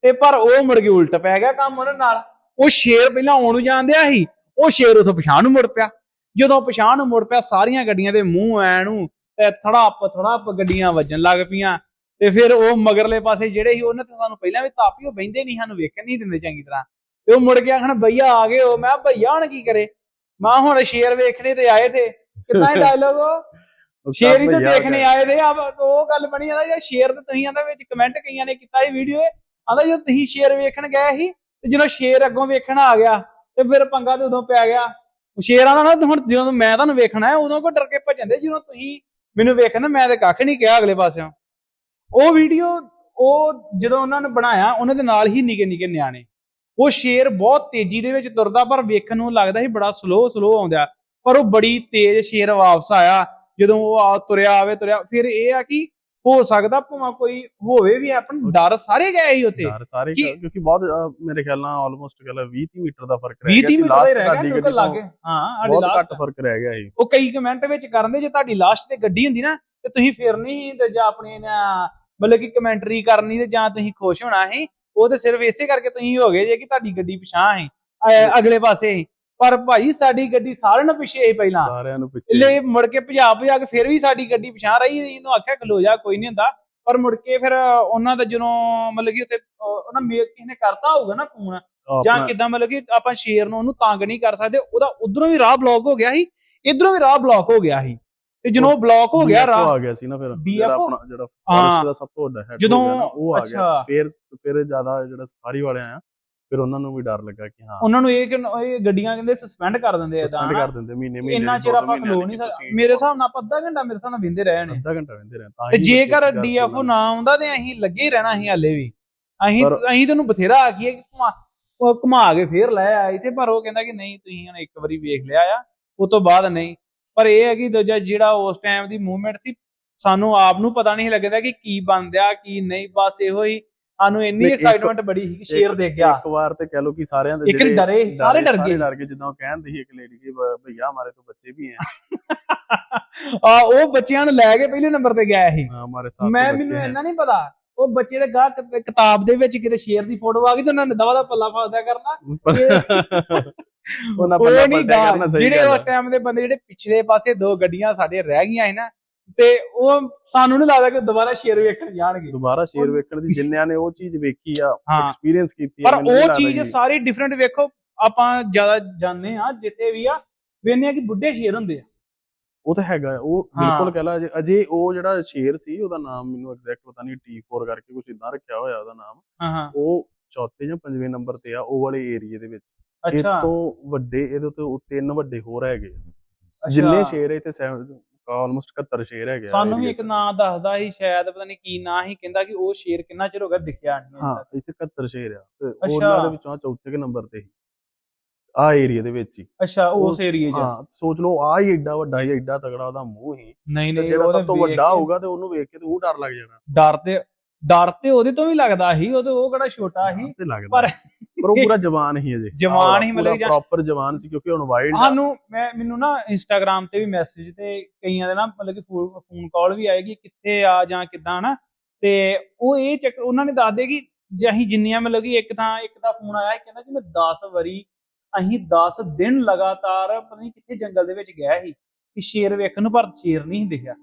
ਤੇ ਪਰ ਉਹ ਮੁੜ ਕੇ ਉਲਟ ਪੈ ਗਿਆ ਕੰਮ ਉਹਨਾਂ ਨਾਲ। ਉਹ ਸ਼ੇਰ ਪਹਿਲਾਂ ਆਉਣ ਨੂੰ ਜਾਂਦਿਆ ਸੀ ਉਹ ਸ਼ੇਰ ਉਥੋਂ ਪਛਾਣ ਨੂੰ ਮੁੜ ਪਿਆ। ਜਦੋਂ ਪਛਾਣ ਨੂੰ ਮੁੜ ਪਿਆ ਸਾਰੀਆਂ ਗੱਡੀਆਂ ਦੇ ਮੂੰਹ ਐ ਨੂੰ ਤੇ ਥੜਾਪ ਥੜਾਪ ਗੱਡੀਆਂ ਵੱਜਣ ਲੱਗ ਪਈਆਂ। ਤੇ ਫਿਰ ਉਹ ਮਗਰਲੇ ਪਾਸੇ ਜਿਹੜੇ ਸੀ ਉਹਨਾਂ ਤੇ ਸਾਨੂੰ ਪਹਿਲਾਂ ਵੀ ਤਾਪੀ ਉਹ ਬੈੰਦੇ ਨਹੀਂ ਸਾਨੂੰ ਵੇਖਣ ਨਹੀਂ ਦਿੰਦੇ ਚੰਗੀ ਤਰ੍ਹਾਂ। ਤੇ ਉਹ ਮੁੜ ਕੇ ਆਖਣ ਭਈਆ ਆ ਗਏ ਹੋ। ਮੈਂ ਭਈਆ ਹੁਣ ਕੀ ਕਰੇ? ਮੈਂ ਹੁਣ ਸ਼ੇਰ ਵੇਖਣੇ ਤੇ ਆਏ ਤੇ ਕਿੰਨਾ ਹੀ ਡਾਇਲੋਗ ਸ਼ੇਰ ਹੀ ਤਾਂ ਦੇਖਣੇ। ਆਏ ਦੇ ਆ ਉਹ ਗੱਲ ਬਣੀ ਜਾਂਦਾ ਯਾਰ ਸ਼ੇਰ ਤੇ ਤੁਸੀਂ ਆਂਦਾ ਵਿੱਚ ਕਮੈਂਟ ਕਈਆਂ ਨੇ ਕੀਤਾ ਇਹ। ਵੀਡੀਓ ਆਂਦਾ ਜਦੋਂ ਤੁਸੀਂ ਸ਼ੇਰ ਵੇਖਣ ਗਏ ਸੀ ਤੇ ਜਦੋਂ ਸ਼ੇਰ ਅੱਗੋਂ ਵੇਖਣ ਆ ਗਿਆ ਤੇ ਫਿਰ ਪੰਗਾ ਤੇ ਉਦੋਂ ਪੈ ਗਿਆ। ਸ਼ੇਰਾਂ ਦਾ ਨਾ ਹੁਣ ਜਦੋਂ ਮੈਂ ਤੁਹਾਨੂੰ ਵੇਖਣਾ ਹੈ, ਉਦੋਂ ਕੋ ਡਰ ਕੇ ਭੱਜਦੇ ਜਦੋਂ ਤੁਸੀਂ ਮੈਨੂੰ ਵੇਖਣਾ, ਮੈਂ ਤੇ ਕੱਖ ਨਹੀਂ ਕਿਹਾ ਅਗਲੇ ਪਾਸਿਓਂ। ਉਹ ਵੀਡੀਓ, ਉਹ ਜਦੋਂ ਉਹਨਾਂ ਨੇ ਬਣਾਇਆ, ਉਹਨਾਂ ਦੇ ਨਾਲ ਹੀ ਨਿੱਕੇ ਨਿੱਕੇ ਨਿਆਣੇ। ਉਹ ਸ਼ੇਰ ਬਹੁਤ ਤੇਜ਼ੀ ਦੇ ਵਿੱਚ ਤੁਰਦਾ, ਪਰ ਵੇਖਣ ਨੂੰ ਲੱਗਦਾ ਸੀ ਬੜਾ ਸਲੋ ਸਲੋ ਆਉਂਦਾ। ਪਰ ਉਹ ਬੜੀ ਤੇਜ਼ ਸ਼ੇਰ ਵਾਪਸ ਆਇਆ। ਜਦੋਂ ਉਹ ਆ ਤੁਰਿਆ, ਆਵੇ ਤੁਰਿਆ, ਫਿਰ ਇਹ ਆ ਕਿ ਹੋ ਸਕਦਾ ਭਾਵੇਂ ਕੋਈ ਹੋਵੇ ਵੀ ਆਪਣ ਡਰ ਸਾਰੇ ਗਏ ਸੀ ਉੱਤੇ ਯਾਰ ਸਾਰੇ ਕਿ- ਕਿਉਂਕਿ ਬਹੁਤ ਅਹ, ਮੇਰੇ ਖਿਆਲ ਨਾਲ ਆਲਮੋਸਟ ਕਹਿ ਲਾ 20 30 ਮੀਟਰ ਦਾ ਫ਼ਰਕ ਰਹਿ 20 ਗਿਆ 30 ਸੀ ਹੀ ਲਾਸਟ ਗੱਡੀ ਲੱਗੇ। ਤੋਂ ਹਾਂ ਬਹੁਤ ਘੱਟ ਫ਼ਰਕ ਰਹਿ ਗਿਆ ਸੀ। ਉਹ ਕਈ ਕਮੈਂਟ ਵਿੱਚ ਕਰਨ ਦੇ ਜੇ ਤੁਹਾਡੀ ਲਾਸਟ ਤੇ ਗੱਡੀ ਹੁੰਦੀ ਨਾ ਤੇ ਤੁਸੀਂ ਫਿਰ ਨਹੀਂ ਤੇ ਜਾਂ ਆਪਣੇ ਮਤਲਬ ਕਿ ਕਮੈਂਟਰੀ ਕਰਨੀ ਤੇ ਜਾਂ ਤੁਸੀਂ ਖੁਸ਼ ਹੋਣਾ ਸੀ ਉਹ ਤੇ ਸਿਰਫ ਇਸੇ ਕਰਕੇ ਤੁਸੀਂ ਹੋ ਗਏ ਜੇ ਕਿ ਤੁਹਾਡੀ ਗੱਡੀ ਪਿਛਾਂ ਸੀ ਅਹ ਅਗਲੇ ਪਾਸੇ ਪਰ ਭਾਈ ਸਾਡੀ ਗੱਡੀ ਸਾਰਿਆਂ ਨੂੰ ਪਿੱਛੇ ਸੀ ਪਹਿਲਾਂ ਸਾਰਿਆਂ ਨੂੰ ਪਿੱਛੇ ਲੈ ਮੁੜ ਕੇ ਭਜਾ ਭਜਾ ਕੇ ਫਿਰ ਵੀ ਸਾਡੀ ਗੱਡੀ ਪਿਛਾਂ ਰਹੀ ਇਹਨੂੰ ਆਖਿਆ ਖਲੋ ਜਾ ਕੋਈ ਨਹੀਂ ਹੁੰਦਾ ਪਰ ਮੁੜ ਕੇ ਫਿਰ ਉਹਨਾਂ ਦਾ ਜਦੋਂ ਮਤਲਬ ਕਿ ਉੱਥੇ ਅਹ ਉਹਨਾਂ ਮੇਕ ਕਿਸੇ ਨੇ ਕਰਤਾ ਹੋਊਗਾ ਨਾ ਫੋਨ ਜਾਂ ਕਿਦਾਂ ਮਤਲਬ ਕਿ ਆਪਾਂ ਸ਼ੇਰ ਨੂੰ ਉਹਨੂੰ ਤੰਗ ਨਹੀਂ ਕਰ ਸਕਦੇ ਉਹਦਾ ਉਧਰੋਂ ਵੀ ਰਾਹ ਬਲੌਕ ਹੋ ਗਿਆ ਸੀ ਇਧਰੋਂ ਵੀ ਰਾਹ ਬਲੌਕ ਹੋ ਗਿਆ ਸੀ ਤੇ ਜਦੋਂ ਉਹ ਬਲੌਕ ਹੋ ਗਿਆ ਰਾਹ ਆ ਗਿਆ ਸੀ ਨਾ ਫਿਰ? ਜਿਹੜਾ ਆਪਣਾ ਜਿਹੜਾ ਹਾਂ। ਫੋਰੈਸਟ ਦਾ ਸਭ ਤੋਂ ਵੱਡਾ ਹੈਡ ਜਦੋਂ- ਉਹ ਆ। ਗਿਆ ਫਿਰ ਫਿਰ ਜ਼ਿਆਦਾ ਜਿਹੜਾ ਸਫਾਰੀ ਵਾਲੇ ਆ ਫਿਰ ਉਹਨਾਂ ਨੂੰ ਵੀ ਡਰ ਲੱਗਾ ਕਿ ਹਾਂ। ਉਹਨਾਂ ਨੂੰ ਇਹ ਕਿ ਇਹ ਗੱਡੀਆਂ ਕਹਿੰਦੇ ਸਸਪੈਂਡ ਕਰ ਦਿੰਦੇ ਆ ਸਸਪੈਂਡ ਕਰ ਦਿੰਦੇ ਮਹੀਨੇ ਮਹੀਨੇ ਇੰਨਾ ਚਿਰ ਆਪਾਂ ਖਲੋ ਨਹੀਂ ਸਕਦੇ। ਮੇਰੇ ਹਿਸਾਬ ਨਾਲ ਆਪਾਂ ਅੱਧਾ ਘੰਟਾ ਮੇਰੇ ਹਿਸਾਬ ਨਾਲ ਵਿੰਦੇ ਰਹੇ ਨੇ ਅੱਧਾ ਘੰਟਾ ਵੰਦੇ ਰਹੇ ਤਾਂ ਹੀ ਜੇਕਰ ਡੀਐਫਓ ਨਾ ਆਉਂਦਾ ਤੇ ਅਸੀਂ ਲੱਗੇ ਹੀ ਰਹਿਣਾ ਸੀ ਹਾਲੇ ਵੀ। ਅਸੀਂ ਅਸੀਂ ਤੈਨੂੰ ਬਥੇਰਾ ਆਖੀਏ ਕਿ ਘੁਮਾ ਉਹ ਘੁਮਾ ਕੇ ਫੇਰ ਲੈ ਆਈ ਤੇ ਪਰ ਉਹ ਕਹਿੰਦਾ ਕਿ ਨਹੀਂ ਤੁਸੀਂ ਹੁਣ ਇੱਕ ਵਾਰੀ ਵੇਖ ਲਿਆ ਆ ਉਸ ਤੋਂ ਬਾਅਦ ਨਹੀਂ। ਪਰ ਇਹ ਹੈ ਕਿ ਦੂਜਾ ਜਿਹੜਾ ਉਸ ਟਾਈਮ ਦੀ ਮੂਵਮੈਂਟ ਸੀ ਸਾਨੂੰ ਆਪ ਨੂੰ ਪਤਾ ਨਹੀਂ ਲੱਗਦਾ ਕਿ ਕੀ ਬਣਦਿਆ ਕੀ ਨਹੀਂ ਬਸ ਇਹੋ ਹੀ ਸਾਨੂੰ ਇੰਨੀ ਐਕਸਾਈਟਮੈਂਟ ਬੜੀ ਸੀ ਕਿ ਸ਼ੇਰ ਦੇਖ ਗਿਆ। ਇੱਕ ਵਾਰ ਤੇ ਕਹਿ ਲੋ ਕਿ ਸਾਰਿਆਂ ਦੇ ਜਿਹੜੇ ਡਰੇ ਸਾਰੇ ਡਰ ਗਏ। ਡਰ ਗਏ ਜਿੱਦਾਂ ਉਹ ਸੀ ਇੱਕ ਲੇਡੀ ਕਿ ਭਈਆ ਹਮਾਰੇ ਤੋਂ ਬੱਚੇ ਵੀ ਹੈ ਆ ਉਹ ਬੱਚਿਆਂ ਨੂੰ ਲੈ ਕੇ ਪਹਿਲੇ ਨੰਬਰ ਤੇ ਗਿਆ ਸੀ ਹਮਾਰੇ ਸਾਥ ਮੈਂ ਮੈਨੂੰ ਇੰਨਾ ਨਹੀਂ ਪਤਾ ਉਹ ਬੱਚੇ ਦੇ ਗਾਹ ਕਿਤਾਬ ਦੇ ਵਿੱਚ ਕਿਤੇ ਸ਼ੇਰ ਦੀ ਫੋਟੋ ਆ ਗਈ ਤੇ ਉਹਨਾਂ ਨੇ ਦਵਾ ਦਾ ਪੱਲਾ ਫਸਦਾ ਕਰਨਾ। ਉਹਨਾਂ ਪੱਲਾ ਪਲਟਿਆ ਕਰਨਾ ਸਹੀ ਜਿਹੜੇ ਉਹ ਟਾਈਮ ਦੇ ਬੰਦੇ ਜਿਹੜੇ ਪਿਛਲੇ ਪਾਸੇ ਦੋ ਗੱਡੀਆਂ ਸਾਡੇ ਰਹਿ ਗਈਆਂ ਸੀ ਨਾ ਤੇ ਉਹ ਸਾਨੂੰ ਨਹੀਂ ਲੱਗਦਾ ਕਿ ਦੁਬਾਰਾ ਸ਼ੇਰ ਵੇਖਣ ਜਾਣਗੇ। ਦੁਬਾਰਾ ਸ਼ੇਰ ਵੇਖਣ ਦੀ ਜਿੰਨਿਆਂ ਨੇ ਉਹ ਚੀਜ਼ ਵੇਖੀ ਆ ਐਕਸਪੀਰੀਅੰਸ ਕੀਤੀ ਆ ਪਰ ਉਹ ਚੀਜ਼ ਸਾਰੀ ਡਿਫਰੈਂਟ ਵੇਖੋ ਆਪਾਂ ਜ਼ਿਆਦਾ ਜਾਣਦੇ ਆ ਜਿੱਥੇ ਵੀ ਆ ਆ ਕਿ ਬੁੱਢੇ ਸ਼ੇਰ ਹੁੰਦੇ ਆ। ਉਹ ਤਾਂ ਹੈਗਾ ਉਹ। ਬਿਲਕੁਲ ਕਹਿ ਲਾ ਅਜੇ- ਉਹ ਜਿਹੜਾ ਸ਼ੇਰ ਸੀ ਉਹਦਾ ਨਾਮ ਮੈਨੂੰ ਐਗਜ਼ੈਕਟ ਪਤਾ ਨਹੀਂ T4 ਕਰਕੇ ਕੁਝ ਇਦਾਂ ਰੱਖਿਆ ਹੋਇਆ ਉਹਦਾ ਨਾਮ। ਉਹ ਚੌਥੇ ਜਾਂ ਪੰਜਵੇਂ ਨੰਬਰ ਤੇ ਆ ਉਹ ਵਾਲੇ ਏਰੀਏ ਦੇ ਵਿੱਚ। ਇਹ ਤੋਂ ਵੱਡੇ ਇਹਦੇ ਤੋਂ ਤਿੰਨ ਵੱਡੇ ਹੋਰ ਹੈਗੇ। ਜਿੰਨੇ ਸ਼ੇਰ ਤੇ ਆਲਮੋਸਟ 71 ਸ਼ੇਰ ਹੈਗੇ ਆ ਸਾਨੂੰ ਵੀ ਇੱਕ। ਨਾਂ ਦੱਸਦਾ ਸੀ ਸ਼ਾਇਦ ਪਤਾ ਨਹੀਂ ਕੀ ਨਾਂ ਸੀ ਕਹਿੰਦਾ ਕਿ ਉਹ ਸ਼ੇਰ ਕਿੰਨਾ ਚਿਰ ਹੋ ਗਿਆ ਦਿਖਿਆ ਨਹੀਂ ਹਾਂ ਇੱਥੇ 71 ਸ਼ੇਰ ਆ ਤੇ। ਉਹਨਾਂ ਦੇ ਵਿੱਚੋਂ ਚੌਥੇ ਕੇ ਨੰਬਰ ਤੇ ਆ ਏਰੀਆ ਦੇ ਵਿੱਚ ਹੀ। ਅੱਛਾ ਉਸ ਏਰੀਏ 'ਚ ਹਾਂ ਸੋਚ ਲਓ ਆ ਹੀ ਐਡਾ ਵੱਡਾ ਹੀ ਐਡਾ ਤਗੜਾ ਉਹਦਾ ਮੂੰਹ ਹੀ ਨਹੀਂ ਨਹੀਂ ਜਿਹੜਾ ਸਭ ਤੋਂ ਵੱਡਾ ਹੋਊਗਾ ਤੇ ਉਹਨੂੰ ਵੇਖ ਕੇ ਤੇ ਉਹ ਡਰ ਲੱਗ ਜਾਣਾ। ਡਰ ਤੇ ਡਰ ਤੇ ਉਹਦੇ ਤੋਂ ਵੀ ਲੱਗਦਾ ਸੀ ਉਹ ਤੇ ਉਹ ਕਿਹੜਾ ਛੋਟਾ ਸੀ। ਪਰ- ਪਰ ਉਹ ਪੂਰਾ ਜਵਾਨ ਹੀ ਅਜੇ ਜਵਾਨ ਹੀ ਮਤਲਬ ਜਾਂ- ਪ੍ਰੋਪਰ ਜਵਾਨ ਸੀ ਕਿਉਂਕਿ ਹੁਣ ਵਾਈਲਡ ਸਾਨੂੰ ਮੈਂ ਮੈਨੂੰ ਨਾ ਇੰਸਟਾਗ੍ਰam ਤੇ ਵੀ ਮੈਸੇਜ ਤੇ ਕਈਆਂ ਦੇ ਨਾ ਮਤਲਬ ਕਿ ਫੋਨ ਕਾਲ ਵੀ ਆਏਗੀ ਕਿੱਥੇ ਆ ਜਾਂ ਕਿੱਦਾਂ ਨਾ ਤੇ ਉਹ ਇਹ ਚੱਕ ਉਹਨਾਂ ਨੇ ਦੱਸਦੇ ਕਿ ਜੇ ਅਸੀਂ ਜਿੰਨੀਆਂ ਮਤਲਬ ਕਿ ਇੱਕ ਥਾਂ ਇੱਕ ਦਾ ਫੋਨ ਆਇਆ ਕਹਿੰਦਾ ਕਿ ਮੈਂ 10 ਵਾਰੀ ਅਸੀਂ 10 ਦਿਨ ਲਗਾਤਾਰ ਪਤਾ ਨਹੀਂ ਕਿੱਥੇ ਜੰਗਲ ਦੇ ਵਿੱਚ ਗਿਆ ਸੀ ਕਿ ਸ਼ੇਰ ਵੇਖਣ ਨੂੰ ਪਰ ਸ਼ੇਰ ਨਹੀਂ ਦਿਖਿਆ।